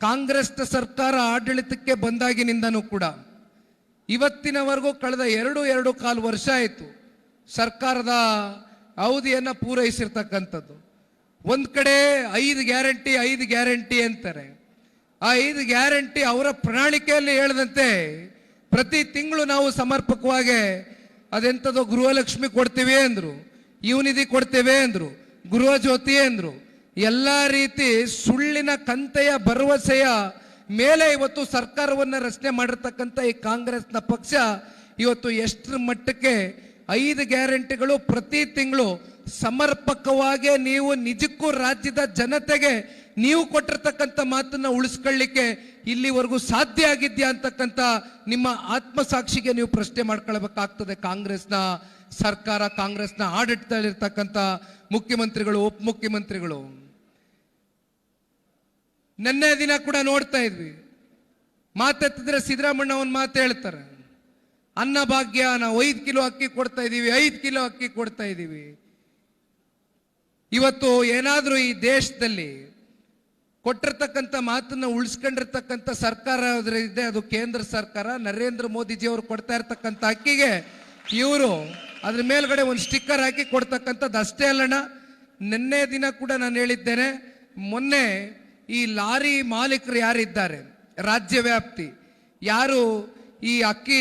S1: ಕಾಂಗ್ರೆಸ್ನ ಸರ್ಕಾರ ಆಡಳಿತಕ್ಕೆ ಬಂದಾಗಿನಿಂದನೂ ಕೂಡ ಇವತ್ತಿನವರೆಗೂ ಕಳೆದ ಎರಡು ಎರಡು ಕಾಲು ವರ್ಷ ಆಯಿತು ಸರ್ಕಾರದ ಅವಧಿಯನ್ನು ಪೂರೈಸಿರ್ತಕ್ಕಂಥದ್ದು. ಒಂದು ಕಡೆ ಐದು ಗ್ಯಾರಂಟಿ ಐದು ಗ್ಯಾರಂಟಿ ಅಂತಾರೆ. ಆ ಐದು ಗ್ಯಾರಂಟಿ ಅವರ ಪ್ರಣಾಳಿಕೆಯಲ್ಲಿ ಹೇಳದಂತೆ ಪ್ರತಿ ತಿಂಗಳು ನಾವು ಸಮರ್ಪಕವಾಗಿ ಅದೆಂಥದ್ದು ಗೃಹಲಕ್ಷ್ಮಿ ಕೊಡ್ತೀವಿ ಅಂದರು ಯುವನಿಧಿ ಕೊಡ್ತೇವೆ ಅಂದರು ಗೃಹ ಜ್ಯೋತಿ ಅಂದರು. ಎಲ್ಲ ರೀತಿ ಸುಳ್ಳಿನ ಕಂತೆಯ ಭರವಸೆಯ ಮೇಲೆ ಇವತ್ತು ಸರ್ಕಾರವನ್ನು ರಚನೆ ಮಾಡಿರ್ತಕ್ಕಂಥ ಈ ಕಾಂಗ್ರೆಸ್ನ ಪಕ್ಷ ಇವತ್ತು ಎಷ್ಟರ ಮಟ್ಟಕ್ಕೆ ಐದು ಗ್ಯಾರಂಟಿಗಳು ಪ್ರತಿ ತಿಂಗಳು ಸಮರ್ಪಕವಾಗಿ ನೀವು ನಿಜಕ್ಕೂ ರಾಜ್ಯದ ಜನತೆಗೆ ನೀವು ಕೊಟ್ಟಿರ್ತಕ್ಕಂಥ ಮಾತನ್ನ ಉಳಿಸ್ಕೊಳ್ಳಿಕ್ಕೆ ಇಲ್ಲಿವರೆಗೂ ಸಾಧ್ಯ ಆಗಿದ್ಯಾ ಅಂತಕ್ಕಂಥ ನಿಮ್ಮ ಆತ್ಮಸಾಕ್ಷಿಗೆ ನೀವು ಪ್ರಶ್ನೆ ಮಾಡ್ಕೊಳ್ಬೇಕಾಗ್ತದೆ. ಕಾಂಗ್ರೆಸ್ನ ಸರ್ಕಾರ, ಕಾಂಗ್ರೆಸ್ನ ಆಡಳಿತದಲ್ಲಿರ್ತಕ್ಕಂಥ ಮುಖ್ಯಮಂತ್ರಿಗಳು, ಉಪಮುಖ್ಯಮಂತ್ರಿಗಳು. ನಿನ್ನೆ ದಿನ ಕೂಡ ನೋಡ್ತಾ ಇದ್ವಿ. ಮಾತೆತ್ತಿದ್ರೆ ಸಿದ್ದರಾಮಣ್ಣ ಒಂದು ಮಾತು ಹೇಳ್ತಾರೆ. ಅನ್ನ ಭಾಗ್ಯ, ನಾವು ಐದು ಕಿಲೋ ಅಕ್ಕಿ ಕೊಡ್ತಾ ಇದ್ದೀವಿ ಐದು ಕಿಲೋ ಅಕ್ಕಿ ಕೊಡ್ತಾ ಇದೀವಿ. ಇವತ್ತು ಏನಾದರೂ ಈ ದೇಶದಲ್ಲಿ ಕೊಟ್ಟಿರ್ತಕ್ಕಂಥ ಮಾತನ್ನ ಉಳಿಸ್ಕೊಂಡಿರ್ತಕ್ಕಂಥ ಸರ್ಕಾರ ಇದೆ, ಅದು ಕೇಂದ್ರ ಸರ್ಕಾರ. ನರೇಂದ್ರ ಮೋದಿಜಿ ಅವರು ಕೊಡ್ತಾ ಇರ್ತಕ್ಕಂಥ ಅಕ್ಕಿಗೆ ಇವರು ಅದ್ರ ಮೇಲ್ಗಡೆ ಒಂದು ಸ್ಟಿಕ್ಕರ್ ಹಾಕಿ ಕೊಡ್ತಕ್ಕಂಥದ್ದು ಅಷ್ಟೇ ಅಲ್ಲಣ್ಣ. ನಿನ್ನೆ ದಿನ ಕೂಡ ನಾನು ಹೇಳಿದ್ದೇನೆ, ಮೊನ್ನೆ ಈ ಲಾರಿ ಮಾಲೀಕರು ಯಾರಿದ್ದಾರೆ? ರಾಜ್ಯ ವ್ಯಾಪ್ತಿ. ಯಾರು ಈ ಅಕ್ಕಿ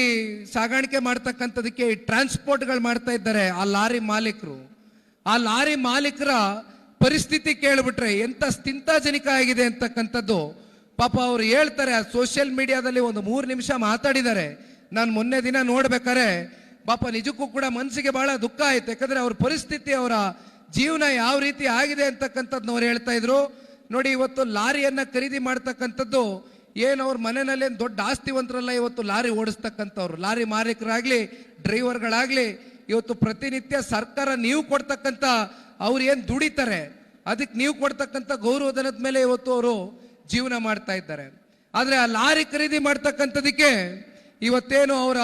S1: ಸಾಗಾಣಿಕೆ ಮಾಡ್ತಕ್ಕಂಥದಕ್ಕೆ ಟ್ರಾನ್ಸ್ಪೋರ್ಟ್ಗಳು ಮಾಡ್ತಾ ಇದ್ದಾರೆ, ಆ ಲಾರಿ ಮಾಲೀಕರು? ಆ ಲಾರಿ ಮಾಲೀಕರ ಪರಿಸ್ಥಿತಿ ಕೇಳಿಬಿಟ್ರೆ ಎಂತ ಸ್ಥಿಂತಾಜನಿಕ ಆಗಿದೆ ಅಂತಕ್ಕಂಥದ್ದು. ಪಾಪ ಅವ್ರು ಹೇಳ್ತಾರೆ, ಆ ಸೋಷಿಯಲ್ ಮೀಡಿಯಾದಲ್ಲಿ ಒಂದು ಮೂರು ನಿಮಿಷ ಮಾತಾಡಿದ್ದಾರೆ. ನಾನು ಮೊನ್ನೆ ದಿನ ನೋಡ್ಬೇಕಾರೆ ಪಾಪ ನಿಜಕ್ಕೂ ಕೂಡ ಮನಸ್ಸಿಗೆ ಬಹಳ ದುಃಖ ಆಯ್ತು. ಯಾಕಂದ್ರೆ ಅವ್ರ ಪರಿಸ್ಥಿತಿ, ಅವರ ಜೀವನ ಯಾವ ರೀತಿ ಆಗಿದೆ ಅಂತಕ್ಕಂಥದ್ದು ಅವ್ರು ಹೇಳ್ತಾ ಇದ್ರು. ನೋಡಿ, ಇವತ್ತು ಲಾರಿಯನ್ನ ಖರೀದಿ ಮಾಡ್ತಕ್ಕಂಥದ್ದು ಏನು ಅವ್ರ ಮನೆಯಲ್ಲಿ ದೊಡ್ಡ ಆಸ್ತಿವಂತರಲ್ಲ, ಇವತ್ತು ಲಾರಿ ಓಡಿಸ್ತಕ್ಕಂಥವ್ರು. ಲಾರಿ ಮಾಲೀಕರಾಗ್ಲಿ ಡ್ರೈವರ್ಗಳಾಗ್ಲಿ ಇವತ್ತು ಪ್ರತಿನಿತ್ಯ ಸರ್ಕಾರ ನೀವು ಕೊಡ್ತಕ್ಕಂಥ ಅವ್ರು ಏನು ದುಡಿತಾರೆ, ಅದಕ್ಕೆ ನೀವು ಕೊಡ್ತಕ್ಕಂಥ ಗೌರವಧನದ ಮೇಲೆ ಇವತ್ತು ಅವರು ಜೀವನ ಮಾಡ್ತಾ ಇದ್ದಾರೆ. ಆದರೆ ಆ ಲಾರಿ ಖರೀದಿ ಮಾಡ್ತಕ್ಕಂಥದಕ್ಕೆ ಇವತ್ತೇನು ಅವರ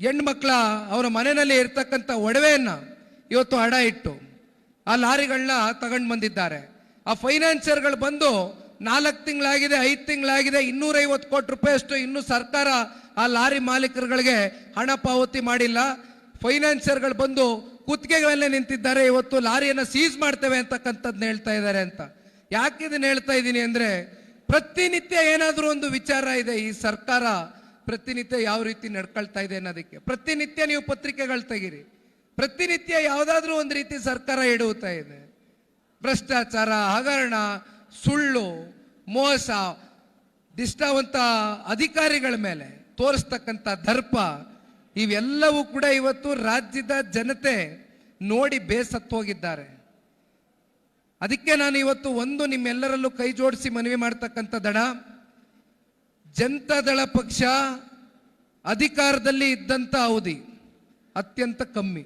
S1: ಹೆಣ್ಮಕ್ಳ ಅವರ ಮನೆಯಲ್ಲಿ ಇರ್ತಕ್ಕಂಥ ಒಡವೆಯನ್ನು ಇವತ್ತು ಹಡ ಇಟ್ಟು ಆ ಲಾರಿಗಳನ್ನ ತಗೊಂಡು ಬಂದಿದ್ದಾರೆ. ಆ ಫೈನಾನ್ಸಿಯರ್ಗಳು ಬಂದು ನಾಲ್ಕು ತಿಂಗಳಾಗಿದೆ, ಐದು ತಿಂಗಳಾಗಿದೆ, ಇನ್ನೂರೈವತ್ತು ಕೋಟಿ ರೂಪಾಯಷ್ಟು ಇನ್ನೂ ಸರ್ಕಾರ ಆ ಲಾರಿ ಮಾಲೀಕರುಗಳಿಗೆ ಹಣ ಪಾವತಿ ಮಾಡಿಲ್ಲ. ಫೈನಾನ್ಸಿಯರ್ಗಳು ಬಂದು ಕುತ್ತಿಗೆಗಳಲ್ಲೇ ನಿಂತಿದ್ದಾರೆ, ಇವತ್ತು ಲಾರಿಯನ್ನು ಸೀಸ್ ಮಾಡ್ತೇವೆ ಅಂತಕ್ಕಂಥದ್ದು ಹೇಳ್ತಾ ಇದ್ದಾರೆ ಅಂತ. ಯಾಕೆ ಇದನ್ನ ಹೇಳ್ತಾ ಇದ್ದೀನಿ ಅಂದರೆ, ಪ್ರತಿನಿತ್ಯ ಏನಾದರೂ ಒಂದು ವಿಚಾರ ಇದೆ, ಈ ಸರ್ಕಾರ ಪ್ರತಿನಿತ್ಯ ಯಾವ ರೀತಿ ನಡ್ಕೊಳ್ತಾ ಇದೆ ಅನ್ನೋದಕ್ಕೆ. ಪ್ರತಿನಿತ್ಯ ನೀವು ಪತ್ರಿಕೆಗಳು ತೆಗೀರಿ. ಪ್ರತಿನಿತ್ಯ ಯಾವುದಾದ್ರೂ ಒಂದು ರೀತಿ ಸರ್ಕಾರ ಇಡುತ್ತಾ ಇದೆ. ಭ್ರಷ್ಟಾಚಾರ, ಹಗರಣ, ಸುಳ್ಳು, ಮೋಸ, ದಿಷ್ಟವಂತ ಅಧಿಕಾರಿಗಳ ಮೇಲೆ ತೋರಿಸ್ತಕ್ಕಂಥ ದರ್ಪ ಇವೆಲ್ಲವೂ ಕೂಡ ಇವತ್ತು ರಾಜ್ಯದ ಜನತೆ ನೋಡಿ ಬೇಸತ್ತೋಗಿದ್ದಾರೆ. ಅದಕ್ಕೆ ನಾನು ಇವತ್ತು ಒಂದು ನಿಮ್ಮೆಲ್ಲರಲ್ಲೂ ಕೈ ಜೋಡಿಸಿ ಮನವಿ ಮಾಡ್ತಕ್ಕಂಥದ್ದಣ ಜನತಾದಳ ಪಕ್ಷ ಅಧಿಕಾರದಲ್ಲಿ ಇದ್ದಂಥ ಅವಧಿ ಅತ್ಯಂತ ಕಮ್ಮಿ.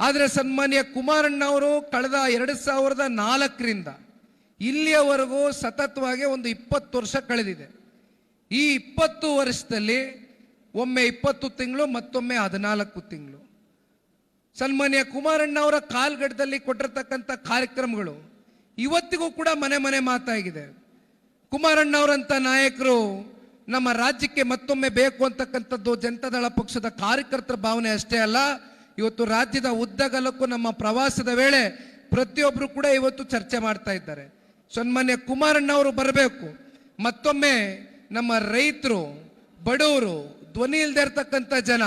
S1: ಆದರೆ ಸನ್ಮಾನ್ಯ ಕುಮಾರಣ್ಣ ಅವರು ಕಳೆದ ಎರಡು ಸಾವಿರದ ನಾಲ್ಕರಿಂದ ಇಲ್ಲಿಯವರೆಗೂ ಸತತವಾಗಿ ಒಂದು ಇಪ್ಪತ್ತು ವರ್ಷ ಕಳೆದಿದೆ. ಈ ಇಪ್ಪತ್ತು ವರ್ಷದಲ್ಲಿ ಒಮ್ಮೆ ಇಪ್ಪತ್ತು ತಿಂಗಳು, ಮತ್ತೊಮ್ಮೆ ಹದಿನಾಲ್ಕು ತಿಂಗಳು. ಸನ್ಮಾನ್ಯ ಕುಮಾರಣ್ಣ ಅವರ ಕಾಲ್ಗಡದಲ್ಲಿ ಕೊಟ್ಟಿರತಕ್ಕಂಥ ಕಾರ್ಯಕ್ರಮಗಳು ಇವತ್ತಿಗೂ ಕೂಡ ಮನೆ ಮನೆ ಮಾತಾಗಿದೆ. ಕುಮಾರಣ್ಣ ಅವರಂಥ ನಾಯಕರು ನಮ್ಮ ರಾಜ್ಯಕ್ಕೆ ಮತ್ತೊಮ್ಮೆ ಬೇಕು ಅಂತಕ್ಕಂಥದ್ದು ಜನತಾದಳ ಪಕ್ಷದ ಕಾರ್ಯಕರ್ತರ ಭಾವನೆ ಅಷ್ಟೇ ಅಲ್ಲ, ಇವತ್ತು ರಾಜ್ಯದ ಉದ್ದಗಲಕ್ಕೂ ನಮ್ಮ ಪ್ರವಾಸದ ವೇಳೆ ಪ್ರತಿಯೊಬ್ಬರು ಕೂಡ ಇವತ್ತು ಚರ್ಚೆ ಮಾಡ್ತಾ ಇದ್ದಾರೆ. ಸನ್ಮಾನ್ಯ ಕುಮಾರಣ್ಣ ಅವರು ಬರಬೇಕು. ಮತ್ತೊಮ್ಮೆ ನಮ್ಮ ರೈತರು, ಬಡವರು ಧ್ವನಿ ಇಲ್ದೇ ಇರ್ತಕ್ಕಂಥ ಜನ,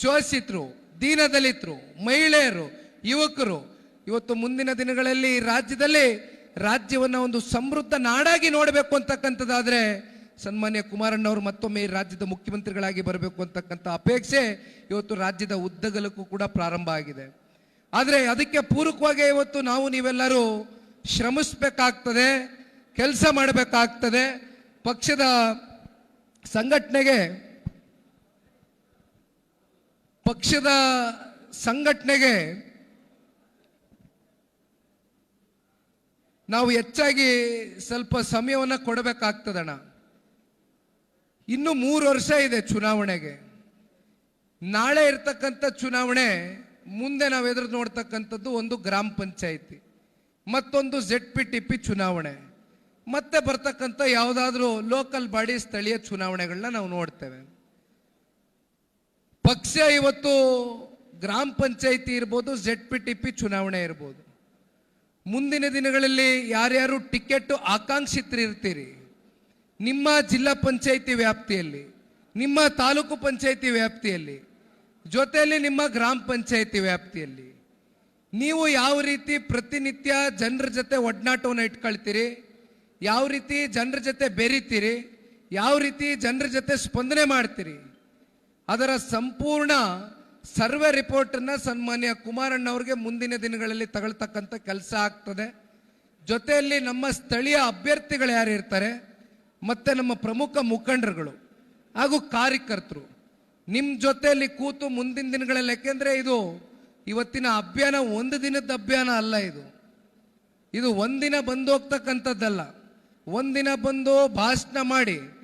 S1: ಶೋಷಿತರು, ದೀನದಲಿತರು, ಮಹಿಳೆಯರು, ಯುವಕರು, ಇವತ್ತು ಮುಂದಿನ ದಿನಗಳಲ್ಲಿ ರಾಜ್ಯದಲ್ಲಿ ರಾಜ್ಯವನ್ನ ಒಂದು ಸಮೃದ್ಧ ನಾಡಾಗಿ ನೋಡಬೇಕು ಅಂತಕ್ಕಂಥದ್ದಾದ್ರೆ ಸನ್ಮಾನ್ಯ ಕುಮಾರಣ್ಣ ಅವರು ಮತ್ತೊಮ್ಮೆ ಈ ರಾಜ್ಯದ ಮುಖ್ಯಮಂತ್ರಿಗಳಾಗಿ ಬರಬೇಕು ಅಂತಕ್ಕಂಥ ಅಪೇಕ್ಷೆ ಇವತ್ತು ರಾಜ್ಯದ ಉದ್ದಗಲಕ್ಕೂ ಕೂಡ ಪ್ರಾರಂಭ ಆಗಿದೆ. ಆದರೆ ಅದಕ್ಕೆ ಪೂರಕವಾಗಿ ಇವತ್ತು ನಾವು ನೀವೆಲ್ಲರೂ ಶ್ರಮಿಸಬೇಕಾಗ್ತದೆ, ಕೆಲಸ ಮಾಡಬೇಕಾಗ್ತದೆ, ಪಕ್ಷದ ಸಂಘಟನೆಗೆ ಪಕ್ಷದ ಸಂಘಟನೆಗೆ ನಾವು ಹೆಚ್ಚಾಗಿ ಸ್ವಲ್ಪ ಸಮಯವನ್ನು ಕೊಡಬೇಕಾಗ್ತದಣ್ಣ. ಇನ್ನು ಮೂರು ವರ್ಷ ಇದೆ ಚುನಾವಣೆಗೆ. ನಾಳೆ ಇರ್ತಕ್ಕಂಥ ಚುನಾವಣೆ, ಮುಂದೆ ನಾವು ಎದುರು ನೋಡ್ತಕ್ಕಂಥದ್ದು ಒಂದು ಗ್ರಾಮ ಪಂಚಾಯಿತಿ, ಮತ್ತೊಂದು ಝೆಡ್ ಪಿ ಟಿ ಪಿ ಚುನಾವಣೆ, ಮತ್ತೆ ಬರ್ತಕ್ಕಂಥ ಯಾವುದಾದ್ರೂ ಲೋಕಲ್ ಬಾಡಿ ಸ್ಥಳೀಯ ಚುನಾವಣೆಗಳನ್ನ ನಾವು ನೋಡ್ತೇವೆ. ಪಕ್ಷ ಇವತ್ತು ಗ್ರಾಮ ಪಂಚಾಯಿತಿ ಇರ್ಬೋದು ಜೆಡ್ ಪಿ ಟಿ ಪಿ ಚುನಾವಣೆ ಇರ್ಬೋದು. ಮುಂದಿನ ದಿನಗಳಲ್ಲಿ ಯಾರ್ಯಾರು ಟಿಕೆಟ್ ಆಕಾಂಕ್ಷಿತರಿರ್ತೀರಿ? ನಿಮ್ಮ ಜಿಲ್ಲಾ ಪಂಚಾಯಿತಿ ವ್ಯಾಪ್ತಿಯಲ್ಲಿ, ನಿಮ್ಮ ತಾಲೂಕು ಪಂಚಾಯಿತಿ ವ್ಯಾಪ್ತಿಯಲ್ಲಿ, ಜೊತೆಯಲ್ಲಿ ನಿಮ್ಮ ಗ್ರಾಮ ಪಂಚಾಯಿತಿ ವ್ಯಾಪ್ತಿಯಲ್ಲಿ, ನೀವು ಯಾವ ರೀತಿ ಪ್ರತಿನಿತ್ಯ ಜನರ ಜೊತೆ ಒಡನಾಟವನ್ನು ಇಟ್ಕೊಳ್ತೀರಿ? ಯಾವ ರೀತಿ ಜನರ ಜೊತೆ ಬೆರೀತೀರಿ? ಯಾವ ರೀತಿ ಜನರ ಜೊತೆ ಸ್ಪಂದನೆ ಮಾಡ್ತೀರಿ? ಅದರ ಸಂಪೂರ್ಣ ಸರ್ವೆ ರಿಪೋರ್ಟನ್ನು ಸನ್ಮಾನ್ಯ ಕುಮಾರಣ್ಣ ಅವರಿಗೆ ಮುಂದಿನ ದಿನಗಳಲ್ಲಿ ತಗೊಳ್ತಕ್ಕಂಥ ಕೆಲಸ ಆಗ್ತದೆ. ಜೊತೆಯಲ್ಲಿ ನಮ್ಮ ಸ್ಥಳೀಯ ಅಭ್ಯರ್ಥಿಗಳು ಯಾರು ಇರ್ತಾರೆ, ಮತ್ತೆ ನಮ್ಮ ಪ್ರಮುಖ ಮುಖಂಡರುಗಳು ಹಾಗೂ ಕಾರ್ಯಕರ್ತರು. ನಿಮ್ಮ ಜೊತೆಯಲ್ಲಿ ಕೂತು ಮುಂದಿನ ದಿನಗಳಲ್ಲಿ, ಯಾಕೆಂದ್ರೆ ಇದು ಇವತ್ತಿನ ಅಭಿಯಾನ ಒಂದು ದಿನದ ಅಭಿಯಾನ ಅಲ್ಲ ಇದು. ಇದು ಒಂದಿನ ಬಂದು ಹೋಗ್ತಕ್ಕಂಥದ್ದಲ್ಲ. ಒಂದಿನ ಬಂದು ಭಾಷಣ ಮಾಡಿ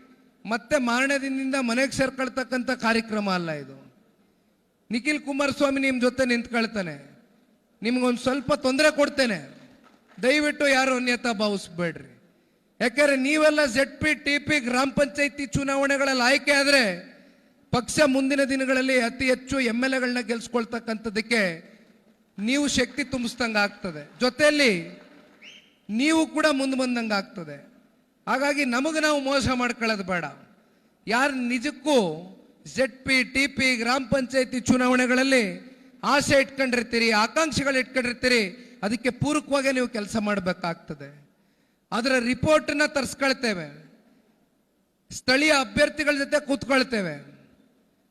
S1: ಮತ್ತೆ ಮಾರನೇ ದಿನದಿಂದ ಮನೆಗೆ ಸೇರ್ಕೊಳ್ತಕ್ಕಂಥ ಕಾರ್ಯಕ್ರಮ ಅಲ್ಲ ಇದು. ನಿಖಿಲ್ ಕುಮಾರಸ್ವಾಮಿ ನಿಮ್ಮ ಜೊತೆ ನಿಂತ್ಕೊಳ್ತಾನೆ. ನಿಮ್ಗೊಂದು ಸ್ವಲ್ಪ ತೊಂದರೆ ಕೊಡ್ತೇನೆ. ದಯವಿಟ್ಟು ಯಾರು ಅನ್ಯತಾ ಭಾವಿಸ್ಬೇಡ್ರಿ. ಯಾಕೆಂದ್ರೆ ನೀವೆಲ್ಲ ಜೆಡ್ ಪಿ ಟಿ ಪಿ ಗ್ರಾಮ ಪಂಚಾಯತಿ ಚುನಾವಣೆಗಳಲ್ಲಿ ಆಯ್ಕೆ ಆದರೆ ಪಕ್ಷ ಮುಂದಿನ ದಿನಗಳಲ್ಲಿ ಅತಿ ಹೆಚ್ಚು ಎಂ ಎಲ್ ಎಗಳನ್ನ ಗೆಲ್ಸ್ಕೊಳ್ತಕ್ಕಂಥದ್ದಕ್ಕೆ ನೀವು ಶಕ್ತಿ ತುಂಬಿಸ್ದಂಗೆ ಆಗ್ತದೆ ಜೊತೆಯಲ್ಲಿ ನೀವು ಕೂಡ ಮುಂದೆ ಬಂದಂಗೆ ಆಗ್ತದೆ ಹಾಗಾಗಿ ನಮಗೆ ನಾವು ಮೋಸ ಮಾಡ್ಕೊಳ್ಳೋದು ಬೇಡ. ಯಾರು ನಿಜಕ್ಕೂ ಜೆಡ್ ಪಿ ಟಿ ಪಿ ಗ್ರಾಮ ಪಂಚಾಯತಿ ಚುನಾವಣೆಗಳಲ್ಲಿ ಆಸೆ ಇಟ್ಕೊಂಡಿರ್ತೀರಿ, ಆಕಾಂಕ್ಷೆಗಳು ಇಟ್ಕೊಂಡಿರ್ತೀರಿ, ಅದಕ್ಕೆ ಪೂರಕವಾಗಿ ನೀವು ಕೆಲಸ ಮಾಡಬೇಕಾಗ್ತದೆ. ಅದರ ರಿಪೋರ್ಟನ್ನು ತರಿಸ್ಕೊಳ್ತೇವೆ. ಸ್ಥಳೀಯ ಅಭ್ಯರ್ಥಿಗಳ ಜೊತೆ ಕೂತ್ಕೊಳ್ತೇವೆ.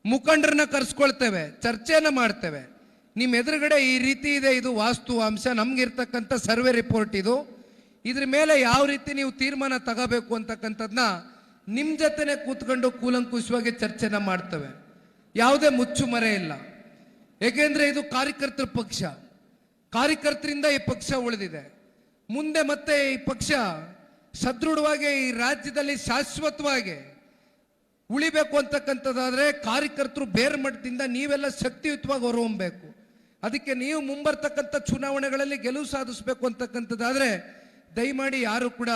S1: ಮುಖಂಡರನ್ನ ಕರೆಸ್ಕೊಳ್ತೇವೆ ಚರ್ಚೆನ ಮಾಡ್ತೇವೆ. ನಿಮ್ಮ ಎದುರುಗಡೆ ಈ ರೀತಿ ಇದೆ, ಇದು ವಾಸ್ತು ವಾಸ್ತುವಾಂಶ ನಮ್ಗಿರ್ತಕ್ಕಂಥ ಸರ್ವೆ ರಿಪೋರ್ಟ್ ಇದು. ಇದ್ರ ಮೇಲೆ ಯಾವ ರೀತಿ ನೀವು ತೀರ್ಮಾನ ತಗೋಬೇಕು ಅಂತಕ್ಕಂಥದ್ದನ್ನ ನಿಮ್ಮ ಜೊತೆನೆ ಕೂತ್ಕೊಂಡು ಕೂಲಂಕುಶವಾಗಿ ಚರ್ಚೆನ ಮಾಡ್ತವೆ. ಯಾವುದೇ ಮುಚ್ಚುಮರೆ ಇಲ್ಲ. ಏಕೆಂದ್ರೆ ಇದು ಕಾರ್ಯಕರ್ತರ ಪಕ್ಷ. ಕಾರ್ಯಕರ್ತರಿಂದ ಈ ಪಕ್ಷ ಉಳಿದಿದೆ. ಮುಂದೆ ಮತ್ತೆ ಈ ಪಕ್ಷ ಸದೃಢವಾಗಿ ಈ ರಾಜ್ಯದಲ್ಲಿ ಶಾಶ್ವತವಾಗಿ ಉಳಿಬೇಕು ಅಂತಕ್ಕಂಥದ್ದಾದ್ರೆ ಕಾರ್ಯಕರ್ತರು ಬೇರೆ ಮಟ್ಟದಿಂದ ನೀವೆಲ್ಲ ಶಕ್ತಿಯುತವಾಗಿ ಹೊರಹೊಮ್ಮಬೇಕು ಅದಕ್ಕೆ ನೀವು ಮುಂಬರ್ತಕ್ಕಂಥ ಚುನಾವಣೆಗಳಲ್ಲಿ ಗೆಲುವು ಸಾಧಿಸಬೇಕು ಅಂತಕ್ಕಂಥದ್ದಾದ್ರೆ ದಯಮಾಡಿ ಯಾರು ಕೂಡ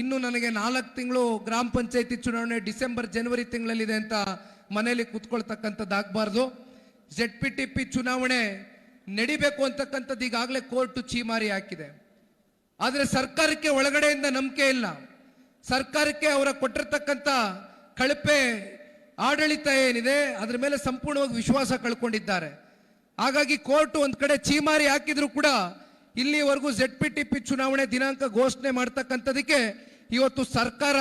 S1: ಇನ್ನು ನನಗೆ ನಾಲ್ಕು ತಿಂಗಳು ಗ್ರಾಮ ಪಂಚಾಯತಿ ಚುನಾವಣೆ ಡಿಸೆಂಬರ್, ಜನವರಿ ತಿಂಗಳಲ್ಲಿದೆ ಅಂತ ಮನೆಯಲ್ಲಿ ಕೂತ್ಕೊಳ್ತಕ್ಕಂಥದ್ದಾಗಬಾರ್ದು ಜೆಡ್ ಪಿ ಟಿ ಪಿ ಚುನಾವಣೆ ನಡಿಬೇಕು ಅಂತಕ್ಕಂಥದ್ದು ಈಗಾಗಲೇ ಕೋರ್ಟು ಚೀಮಾರಿ ಹಾಕಿದೆ. ಆದರೆ ಸರ್ಕಾರಕ್ಕೆ ಒಳಗಡೆಯಿಂದ ನಂಬಿಕೆ ಇಲ್ಲ. ಸರ್ಕಾರಕ್ಕೆ ಅವರ ಕೊಟ್ಟಿರ್ತಕ್ಕಂಥ ಕಳಪೆ ಆಡಳಿತ ಏನಿದೆ, ಅದರ ಮೇಲೆ ಸಂಪೂರ್ಣವಾಗಿ ವಿಶ್ವಾಸ ಕಳ್ಕೊಂಡಿದ್ದಾರೆ. ಹಾಗಾಗಿ ಕೋರ್ಟ್ ಒಂದು ಕಡೆ ಚೀಮಾರಿ ಹಾಕಿದ್ರು ಕೂಡ ಇಲ್ಲಿವರೆಗೂ ಜೆಡ್ ಪಿ ಟಿ ಪಿ ಚುನಾವಣೆ ದಿನಾಂಕ ಘೋಷಣೆ ಮಾಡ್ತಕ್ಕಂಥದಕ್ಕೆ ಇವತ್ತು ಸರ್ಕಾರ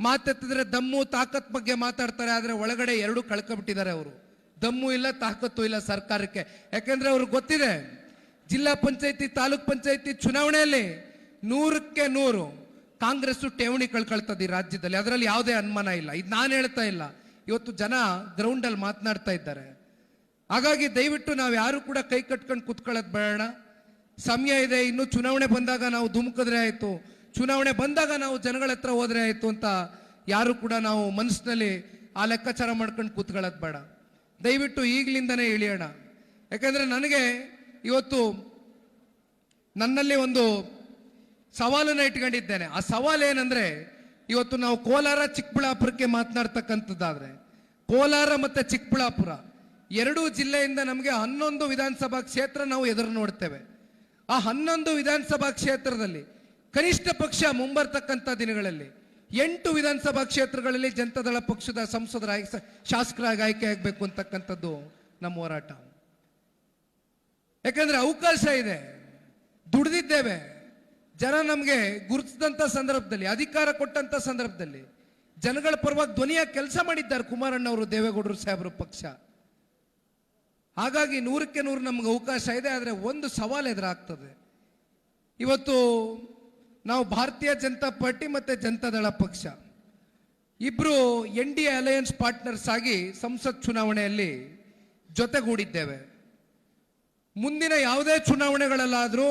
S1: ಮಾತೆತ್ತಿದ್ರೆ ದಮ್ಮು, ತಾಕತ್ ಬಗ್ಗೆ ಮಾತಾಡ್ತಾರೆ, ಆದ್ರೆ ಒಳಗಡೆ ಎರಡು ಕಳ್ಕೊಬಿಟ್ಟಿದ್ದಾರೆ ಅವರು. ದಮ್ಮು ಇಲ್ಲ, ತಾಕತ್ತು ಇಲ್ಲ ಸರ್ಕಾರಕ್ಕೆ. ಯಾಕೆಂದ್ರೆ ಅವ್ರಿಗೆ ಗೊತ್ತಿದೆ, ಜಿಲ್ಲಾ ಪಂಚಾಯತಿ, ತಾಲೂಕ್ ಪಂಚಾಯತಿ ಚುನಾವಣೆಯಲ್ಲಿ ನೂರಕ್ಕೆ ನೂರು ಕಾಂಗ್ರೆಸ್ ಠೇವಣಿ ಕಳ್ಕೊಳ್ತದೆ ಈ ರಾಜ್ಯದಲ್ಲಿ. ಅದರಲ್ಲಿ ಯಾವುದೇ ಅನುಮಾನ ಇಲ್ಲ. ಇದು ನಾನು ಹೇಳ್ತಾ ಇಲ್ಲ. ಇವತ್ತು ಜನ ಗ್ರೌಂಡ್ ಅಲ್ಲಿ ಮಾತನಾಡ್ತಾ ಇದ್ದಾರೆ. ಹಾಗಾಗಿ ದಯವಿಟ್ಟು ನಾವು ಯಾರು ಕೂಡ ಕೈ ಕಟ್ಕೊಂಡು ಕುತ್ಕೊಳ್ಳೋದು ಬೇಡ. ಸಮಯ ಇದೆ, ಇನ್ನು ಚುನಾವಣೆ ಬಂದಾಗ ನಾವು ಧುಮುಕಿದ್ರೆ ಆಯಿತು. ಚುನಾವಣೆ ಬಂದಾಗ ನಾವು ಜನಗಳ ಹತ್ರ ಹೋದ್ರೆ ಆಯಿತು ಅಂತ ಯಾರು ಕೂಡ ನಾವು ಮನಸ್ಸಿನಲ್ಲಿ ಆ ಲೆಕ್ಕಾಚಾರ ಮಾಡ್ಕೊಂಡು ಕೂತ್ಕೊಳ್ಳೋದು ಬೇಡ. ದಯವಿಟ್ಟು ಈಗಲಿಂದನೇ ಇಳಿಯೋಣ. ಯಾಕೆಂದರೆ ನನಗೆ ಇವತ್ತು ನನ್ನಲ್ಲಿ ಒಂದು ಸವಾಲನ್ನು ಇಟ್ಕೊಂಡಿದ್ದೇನೆ. ಆ ಸವಾಲು ಏನಂದರೆ, ಇವತ್ತು ನಾವು ಕೋಲಾರ ಚಿಕ್ಕಬಳ್ಳಾಪುರಕ್ಕೆ ಮಾತನಾಡ್ತಕ್ಕಂಥದ್ದಾದರೆ, ಕೋಲಾರ ಮತ್ತು ಚಿಕ್ಕಬಳ್ಳಾಪುರ ಎರಡೂ ಜಿಲ್ಲೆಯಿಂದ ನಮಗೆ ಹನ್ನೊಂದು ವಿಧಾನಸಭಾ ಕ್ಷೇತ್ರ ನಾವು ಎದುರು ನೋಡ್ತೇವೆ. ಆ ಹನ್ನೊಂದು ವಿಧಾನಸಭಾ ಕ್ಷೇತ್ರದಲ್ಲಿ ಕನಿಷ್ಠ ಪಕ್ಷ ಮುಂಬರ್ತಕ್ಕಂಥ ದಿನಗಳಲ್ಲಿ ಎಂಟು ವಿಧಾನಸಭಾ ಕ್ಷೇತ್ರಗಳಲ್ಲಿ ಜನತಾದಳ ಪಕ್ಷದ ಸಂಸದರಾಗಿ ಸ- ಶಾಸಕರಾಗಿ ಆಯ್ಕೆ ಆಗಬೇಕು ಅಂತಕ್ಕಂಥದ್ದು ನಮ್ಮ ಹೋರಾಟ. ಯಾಕಂದ್ರೆ ಅವಕಾಶ ಇದೆ, ದುಡಿದಿದ್ದೇವೆ. ಜನ ನಮಗೆ ಗುರುತಿಸಿದಂಥ ಸಂದರ್ಭದಲ್ಲಿ, ಅಧಿಕಾರ ಕೊಟ್ಟಂತ ಸಂದರ್ಭದಲ್ಲಿ ಜನಗಳ ಪರವಾಗಿ ಧ್ವನಿಯ ಕೆಲಸ ಮಾಡಿದ್ದಾರೆ ಕುಮಾರಣ್ಣವರು, ದೇವೇಗೌಡರು ಸಾಹೇಬರು ಪಕ್ಷ. ಹಾಗಾಗಿ ನೂರಕ್ಕೆ ನೂರು ನಮ್ಗೆ ಅವಕಾಶ ಇದೆ, ಆದರೆ ಒಂದು ಸವಾಲು ಎದುರಾಗ್ತದೆ. ಇವತ್ತು ನಾವು ಭಾರತೀಯ ಜನತಾ ಪಾರ್ಟಿ ಮತ್ತು ಜನತಾದಳ ಪಕ್ಷ. ಇಬ್ಬರು ಎನ್ ಡಿ ಅಲಯನ್ಸ್ ಪಾರ್ಟ್ನರ್ಸ್ ಆಗಿ ಸಂಸತ್ ಚುನಾವಣೆಯಲ್ಲಿ ಜೊತೆಗೂಡಿದ್ದೇವೆ. ಮುಂದಿನ ಯಾವುದೇ ಚುನಾವಣೆಗಳಲ್ಲಾದರೂ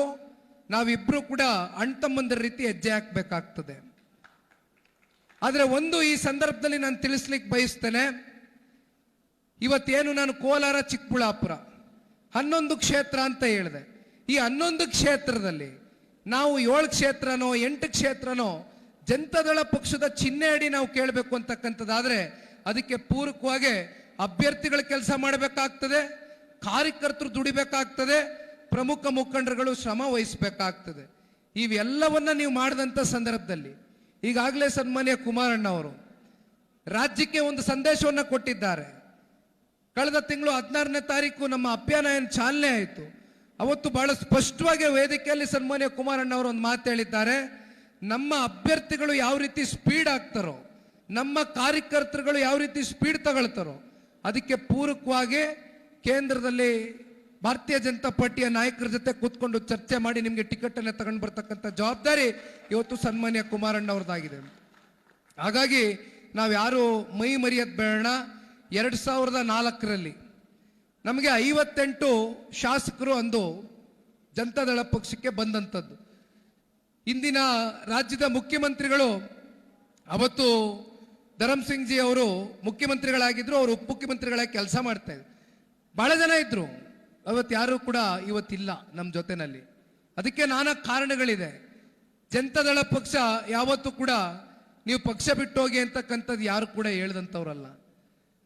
S1: ನಾವಿಬ್ಬರೂ ಕೂಡ ಅಣ್ತಮ್ಮಂದರ ರೀತಿ ಹೆಜ್ಜೆ ಹಾಕಬೇಕಾಗ್ತದೆ. ಆದರೆ ಒಂದು ಈ ಸಂದರ್ಭದಲ್ಲಿ ನಾನು ತಿಳಿಸ್ಲಿಕ್ಕೆ ಬಯಸ್ತೇನೆ ಇವತ್ತೇನು ನಾನು ಕೋಲಾರ, ಚಿಕ್ಕಬಳ್ಳಾಪುರ, ಹನ್ನೊಂದು ಕ್ಷೇತ್ರ ಅಂತ ಹೇಳಿದೆ. ಈ ಹನ್ನೊಂದು ಕ್ಷೇತ್ರದಲ್ಲಿ ನಾವು ಏಳು ಕ್ಷೇತ್ರನೋ, ಎಂಟು ಕ್ಷೇತ್ರನೋ, ಜನತಾದಳ ಪಕ್ಷದ ಚಿಹ್ನೆ ಅಡಿ ನಾವು ಕೇಳಬೇಕು ಅಂತಕ್ಕಂಥದ್ದಾದರೆ ಅದಕ್ಕೆ ಪೂರಕವಾಗಿ ಅಭ್ಯರ್ಥಿಗಳ ಕೆಲಸ ಮಾಡಬೇಕಾಗ್ತದೆ, ಕಾರ್ಯಕರ್ತರು ದುಡಿಬೇಕಾಗ್ತದೆ, ಪ್ರಮುಖ ಮುಖಂಡರುಗಳು ಶ್ರಮ ವಹಿಸಬೇಕಾಗ್ತದೆ. ಇವೆಲ್ಲವನ್ನ ನೀವು ಮಾಡಿದಂಥ ಸಂದರ್ಭದಲ್ಲಿ ಈಗಾಗಲೇ ಸನ್ಮಾನ್ಯ ಕುಮಾರಣ್ಣ ಅವರು ರಾಜ್ಯಕ್ಕೆ ಒಂದು ಸಂದೇಶವನ್ನು ಕೊಟ್ಟಿದ್ದಾರೆ. ಕಳೆದ ತಿಂಗಳು ಹದಿನಾರನೇ ತಾರೀಕು ನಮ್ಮ ಅಭಿಯಾನ ಚಾಲನೆ ಆಯಿತು. ಅವತ್ತು ಬಹಳ ಸ್ಪಷ್ಟವಾಗಿ ವೇದಿಕೆಯಲ್ಲಿ ಸನ್ಮಾನ್ಯ ಕುಮಾರಣ್ಣ ಅವರು ಒಂದು ಮಾತು ಹೇಳಿದ್ದಾರೆ. ನಮ್ಮ ಅಭ್ಯರ್ಥಿಗಳು ಯಾವ ರೀತಿ ಸ್ಪೀಡ್ ಆಗ್ತಾರೋ ನಮ್ಮ ಕಾರ್ಯಕರ್ತರುಗಳು ಯಾವ ರೀತಿ ಸ್ಪೀಡ್ ತಗೊಳ್ತಾರೋ, ಅದಕ್ಕೆ ಪೂರಕವಾಗಿ ಕೇಂದ್ರದಲ್ಲಿ ಭಾರತೀಯ ಜನತಾ ಪಾರ್ಟಿಯ ನಾಯಕರ ಜೊತೆ ಕೂತ್ಕೊಂಡು ಚರ್ಚೆ ಮಾಡಿ ನಿಮಗೆ ಟಿಕೆಟ್ ಅನ್ನ ತಗೊಂಡು ಬರ್ತಕ್ಕಂಥ ಜವಾಬ್ದಾರಿ ಇವತ್ತು ಸನ್ಮಾನ್ಯ ಕುಮಾರಣ್ಣ ಅವ್ರದ್ದಾಗಿದೆ. ಹಾಗಾಗಿ ನಾವು ಯಾರು ಮೈ ಮರೆಯೋದು ಬೇಡ ಎರಡು ಸಾವಿರದ ನಾಲ್ಕರಲ್ಲಿ ನಮಗೆ ಐವತ್ತೆಂಟು ಶಾಸಕರು ಅಂದು ಜನತಾದಳ ಪಕ್ಷಕ್ಕೆ ಬಂದಂಥದ್ದು. ಇಂದಿನ ರಾಜ್ಯದ ಮುಖ್ಯಮಂತ್ರಿಗಳು, ಅವತ್ತು ಧರಮ್ ಸಿಂಗ್ ಜಿ ಅವರು ಮುಖ್ಯಮಂತ್ರಿಗಳಾಗಿದ್ದರು ಅವರು ಉಪಮುಖ್ಯಮಂತ್ರಿಗಳಾಗಿ ಕೆಲಸ ಮಾಡ್ತಾ ಇದ್ರು. ಭಾಳ ಜನ ಇದ್ರು. ಅವತ್ತು ಯಾರು ಕೂಡ ಇವತ್ತಿಲ್ಲ ನಮ್ಮ ಜೊತೆನಲ್ಲಿ. ಅದಕ್ಕೆ ನಾನಾ ಕಾರಣಗಳಿದೆ. ಜನತಾದಳ ಪಕ್ಷ ಯಾವತ್ತೂ ಕೂಡ ನೀವು ಪಕ್ಷ ಬಿಟ್ಟೋಗಿ ಅಂತಕ್ಕಂಥದ್ದು ಯಾರು ಕೂಡ ಹೇಳ್ದಂಥವ್ರಲ್ಲ.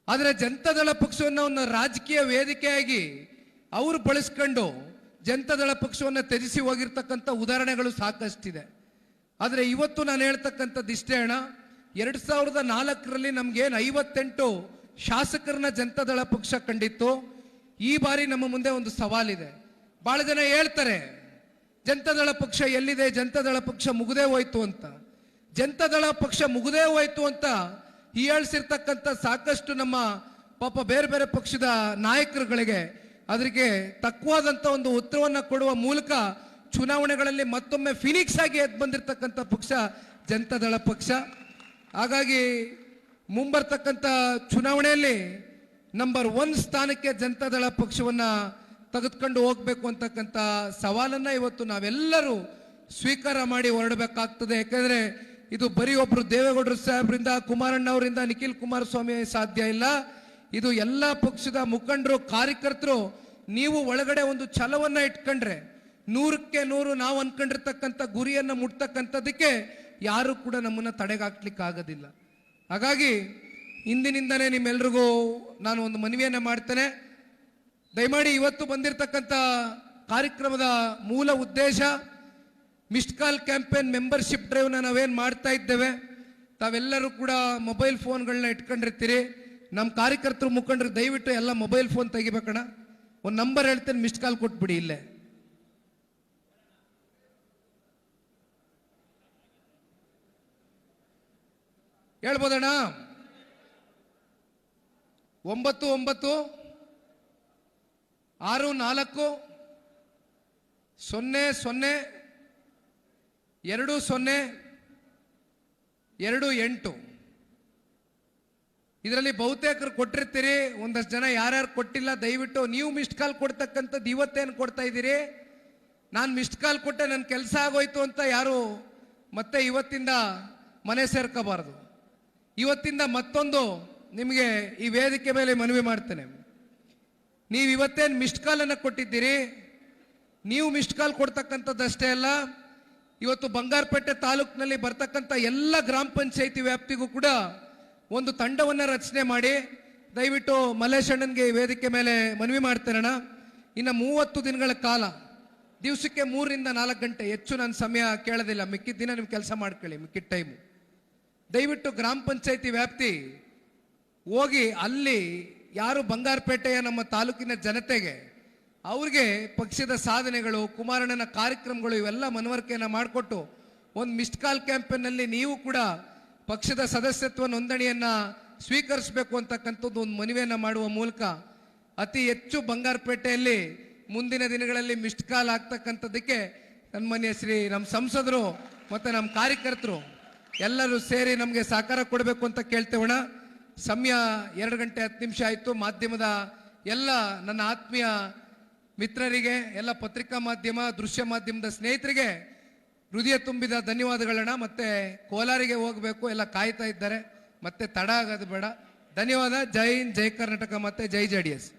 S1: ಆದರೆ ಜನತಾದಳ ಪಕ್ಷವನ್ನು ಒಂದು ರಾಜಕೀಯ ವೇದಿಕೆಯಾಗಿ ಅವರು ಬಳಸ್ಕೊಂಡು ಜನತಾದಳ ಪಕ್ಷವನ್ನು ತ್ಯಜಿಸಿ ಹೋಗಿರ್ತಕ್ಕಂಥ ಉದಾಹರಣೆಗಳು ಸಾಕಷ್ಟಿದೆ. ಆದರೆ ಇವತ್ತು ನಾನು ಹೇಳ್ತಕ್ಕಂಥದ್ದು ಇಷ್ಟೇ ಅಣ್ಣ. ಎರಡು ಸಾವಿರದ ನಾಲ್ಕರಲ್ಲಿ ನಮ್ಗೇನು ಐವತ್ತೆಂಟು ಶಾಸಕರನ್ನ ಜನತಾದಳ ಪಕ್ಷ ಕಂಡಿತ್ತು. ಈ ಬಾರಿ ನಮ್ಮ ಮುಂದೆ ಒಂದು ಸವಾಲಿದೆ. ಬಹಳ ಜನ ಹೇಳ್ತಾರೆ ಜನತಾದಳ ಪಕ್ಷ ಎಲ್ಲಿದೆ ಜನತಾದಳ ಪಕ್ಷ ಮುಗುದೇ ಹೋಯ್ತು ಅಂತ. ಜನತಾದಳ ಪಕ್ಷ ಮುಗುದೇ ಹೋಯ್ತು ಅಂತ ಹೀಯಾಳ್ಸಿರ್ತಕ್ಕಂಥ ಸಾಕಷ್ಟು ನಮ್ಮ ಪಾಪ ಬೇರೆ ಬೇರೆ ಪಕ್ಷದ ನಾಯಕರುಗಳಿಗೆ ಅದಕ್ಕೆ ತಕ್ಕವಾದಂಥ ಒಂದು ಉತ್ತರವನ್ನು ಕೊಡುವ ಮೂಲಕ ಚುನಾವಣೆಗಳಲ್ಲಿ ಮತ್ತೊಮ್ಮೆ ಫಿನಿಕ್ಸ್ ಆಗಿ ಎದ್ದು ಬಂದಿರತಕ್ಕಂಥ ಪಕ್ಷ ಜನತಾದಳ ಪಕ್ಷ. ಹಾಗಾಗಿ ಮುಂಬರ್ತಕ್ಕಂಥ ಚುನಾವಣೆಯಲ್ಲಿ ನಂಬರ್ ಒನ್ ಸ್ಥಾನಕ್ಕೆ ಜನತಾದಳ ಪಕ್ಷವನ್ನು ತೆಗೆದುಕೊಂಡು ಹೋಗಬೇಕು ಅಂತಕ್ಕಂಥ ಸವಾಲನ್ನು ಇವತ್ತು ನಾವೆಲ್ಲರೂ ಸ್ವೀಕಾರ ಮಾಡಿ ಹೊರಡಬೇಕಾಗ್ತದೆ. ಯಾಕಂದ್ರೆ ಇದು ಬರೀ ಒಬ್ರು ದೇವೇಗೌಡರು ಸಾಹೇಬ್ರಿಂದ ಕುಮಾರಣ್ಣ ಅವರಿಂದ ನಿಖಿಲ್ ಕುಮಾರಸ್ವಾಮಿ ಸಾಧ್ಯ ಇಲ್ಲ. ಇದು ಎಲ್ಲ ಪಕ್ಷದ ಮುಖಂಡರು, ಕಾರ್ಯಕರ್ತರು, ನೀವು ಒಳಗಡೆ ಒಂದು ಛಲವನ್ನ ಇಟ್ಕೊಂಡ್ರೆ, ನೂರಕ್ಕೆ ನೂರು ನಾವು ಅನ್ಕೊಂಡಿರ್ತಕ್ಕಂಥ ಗುರಿಯನ್ನ ಮುಟ್ತಕ್ಕಂಥದ್ದಕ್ಕೆ ಯಾರು ಕೂಡ ನಮ್ಮನ್ನ ತಡೆಗಾಕ್ಲಿಕ್ಕೆ ಆಗೋದಿಲ್ಲ. ಹಾಗಾಗಿ ಇಂದಿನಿಂದನೇ ನಿಮ್ಮೆಲ್ರಿಗೂ ನಾನು ಒಂದು ಮನವಿಯನ್ನ ಮಾಡ್ತೇನೆ. ದಯಮಾಡಿ ಇವತ್ತು ಬಂದಿರತಕ್ಕಂಥ ಕಾರ್ಯಕ್ರಮದ ಮೂಲ ಉದ್ದೇಶ ಮಿಸ್ಡ್ ಕಾಲ್ ಕ್ಯಾಂಪೇನ್ ಮೆಂಬರ್ಶಿಪ್ ಡ್ರೈವ್ನ ನಾವೇನು ಮಾಡ್ತಾ ಇದ್ದೇವೆ? ತಾವೆಲ್ಲರೂ ಕೂಡ ಮೊಬೈಲ್ ಫೋನ್ಗಳನ್ನ ಇಟ್ಕೊಂಡಿರ್ತೀರಿ. ನಮ್ಮ ಕಾರ್ಯಕರ್ತರು ಮುಖಂಡರು ದಯವಿಟ್ಟು ಎಲ್ಲ ಮೊಬೈಲ್ ಫೋನ್ ತೆಗಿಬೇಕಣ್ಣ. ಒಂದು ನಂಬರ್ ಹೇಳ್ತೇನೆ ಮಿಸ್ಡ್ ಕಾಲ್ ಕೊಟ್ಬಿಡಿ ಇಲ್ಲೇ. ಹೇಳ್ಬೋದಣ್ಣ? ಒಂಬತ್ತು ಒಂಬತ್ತು, ಆರು, ನಾಲ್ಕು, ಸೊನ್ನೆ ಸೊನ್ನೆ ಎರಡು ಸೊನ್ನೆ, ಎರಡು ಎಂಟು. ಇದರಲ್ಲಿ ಬಹುತೇಕರು ಕೊಟ್ಟಿರ್ತೀರಿ, ಒಂದಷ್ಟು ಜನ ಯಾರ್ಯಾರು ಕೊಟ್ಟಿಲ್ಲ, ದಯವಿಟ್ಟು ನೀವು ಮಿಸ್ಡ್ ಕಾಲ್ ಕೊಡ್ತಕ್ಕಂಥದ್ದು ಇವತ್ತೇನು ಕೊಡ್ತಾ ಇದ್ದೀರಿ? ನಾನು ಮಿಸ್ಡ್ ಕಾಲ್ ಕೊಟ್ಟೆ ನನ್ನ ಕೆಲಸ ಆಗೋಯ್ತು ಅಂತ ಯಾರು ಮತ್ತೆ ಇವತ್ತಿಂದ ಮನೆ ಸೇರ್ಕೋಬಾರ್ದು. ಇವತ್ತಿಂದ ಮತ್ತೊಂದು ನಿಮಗೆ ಈ ವೇದಿಕೆ ಮೇಲೆ ಮನವಿ ಮಾಡ್ತೇನೆ. ನೀವು ಇವತ್ತೇನು ಮಿಸ್ಡ್ ಕಾಲನ್ನು ಕೊಟ್ಟಿದ್ದೀರಿ? ನೀವು ಮಿಸ್ಡ್ ಕಾಲ್ ಕೊಡ್ತಕ್ಕಂಥದ್ದಷ್ಟೇ ಅಲ್ಲ ಇವತ್ತು ಬಂಗಾರಪೇಟೆ ತಾಲೂಕಿನಲ್ಲಿ ಬರ್ತಕ್ಕಂತ ಎಲ್ಲ ಗ್ರಾಮ ಪಂಚಾಯಿತಿ ವ್ಯಾಪ್ತಿಗೂ ಕೂಡ ಒಂದು ತಂಡವನ್ನ ರಚನೆ ಮಾಡಿ ದಯವಿಟ್ಟು ಮಲ್ಲೇಶ್ ಅಣ್ಣನ್ಗೆ ಈ ವೇದಿಕೆ ಮೇಲೆ ಮನವಿ ಮಾಡ್ತೇನಣ್ಣ ಇನ್ನು ಮೂವತ್ತು ದಿನಗಳ ಕಾಲ, ದಿವಸಕ್ಕೆ ಮೂರರಿಂದ ನಾಲ್ಕು ಗಂಟೆ, ಹೆಚ್ಚು ನನ್ನ ಸಮಯ ಕೇಳೋದಿಲ್ಲ. ಮಿಕ್ಕಿದ ದಿನ ನೀವು ಕೆಲಸ ಮಾಡ್ಕೊಳ್ಳಿ, ಮಿಕ್ಕಿದ ಟೈಮು ದಯವಿಟ್ಟು ಗ್ರಾಮ ಪಂಚಾಯಿತಿ ವ್ಯಾಪ್ತಿ ಹೋಗಿ ಅಲ್ಲಿ ಯಾರು ಬಂಗಾರಪೇಟೆಯ ನಮ್ಮ ತಾಲೂಕಿನ ಜನತೆಗೆ ಅವ್ರಿಗೆ ಪಕ್ಷದ ಸಾಧನೆಗಳು, ಕುಮಾರಣ್ಣನ ಕಾರ್ಯಕ್ರಮಗಳು ಇವೆಲ್ಲ ಮನವರಿಕೆಯನ್ನು ಮಾಡಿಕೊಟ್ಟು ಒಂದು ಮಿಸ್ಡ್ ಕಾಲ್ ಕ್ಯಾಂಪೇನ್ನಲ್ಲಿ ನೀವು ಕೂಡ ಪಕ್ಷದ ಸದಸ್ಯತ್ವ ನೋಂದಣಿಯನ್ನು ಸ್ವೀಕರಿಸಬೇಕು ಅಂತಕ್ಕಂಥದ್ದು ಒಂದು ಮನವಿಯನ್ನು ಮಾಡುವ ಮೂಲಕ ಅತಿ ಹೆಚ್ಚು ಬಂಗಾರಪೇಟೆಯಲ್ಲಿ ಮುಂದಿನ ದಿನಗಳಲ್ಲಿ ಮಿಸ್ಡ್ ಕಾಲ್ ಆಗ್ತಕ್ಕಂಥದ್ದಕ್ಕೆ ಸನ್ಮಾನ್ಯ ಶ್ರೀ ನಮ್ಮ ಸಂಸದರು ಮತ್ತು ನಮ್ಮ ಕಾರ್ಯಕರ್ತರು ಎಲ್ಲರೂ ಸೇರಿ ನಮಗೆ ಸಹಕಾರ ಕೊಡಬೇಕು ಅಂತ ಕೇಳ್ತೇವಣ ಸಮಯ ಎರಡು ಗಂಟೆ ಹತ್ತು ನಿಮಿಷ ಆಯಿತು. ಮಾಧ್ಯಮದ ಎಲ್ಲ ನನ್ನ ಆತ್ಮೀಯ ಮಿತ್ರರಿಗೆ, ಎಲ್ಲ ಪತ್ರಿಕಾ ಮಾಧ್ಯಮ, ದೃಶ್ಯ ಮಾಧ್ಯಮದ ಸ್ನೇಹಿತರಿಗೆ ಹೃದಯ ತುಂಬಿದ ಧನ್ಯವಾದಗಳನ್ನ ಮತ್ತೆ ಕೋಲಾರಿಗೆ ಹೋಗಬೇಕು, ಎಲ್ಲ ಕಾಯ್ತಾ ಇದ್ದಾರೆ. ಮತ್ತೆ ತಡ ಆಗೋದು ಬೇಡ. ಧನ್ಯವಾದ. ಜೈ ಹಿಂದ್, ಜೈ ಕರ್ನಾಟಕ. ಮತ್ತೆ ಜೈ ಜೆ ಡಿ ಎಸ್.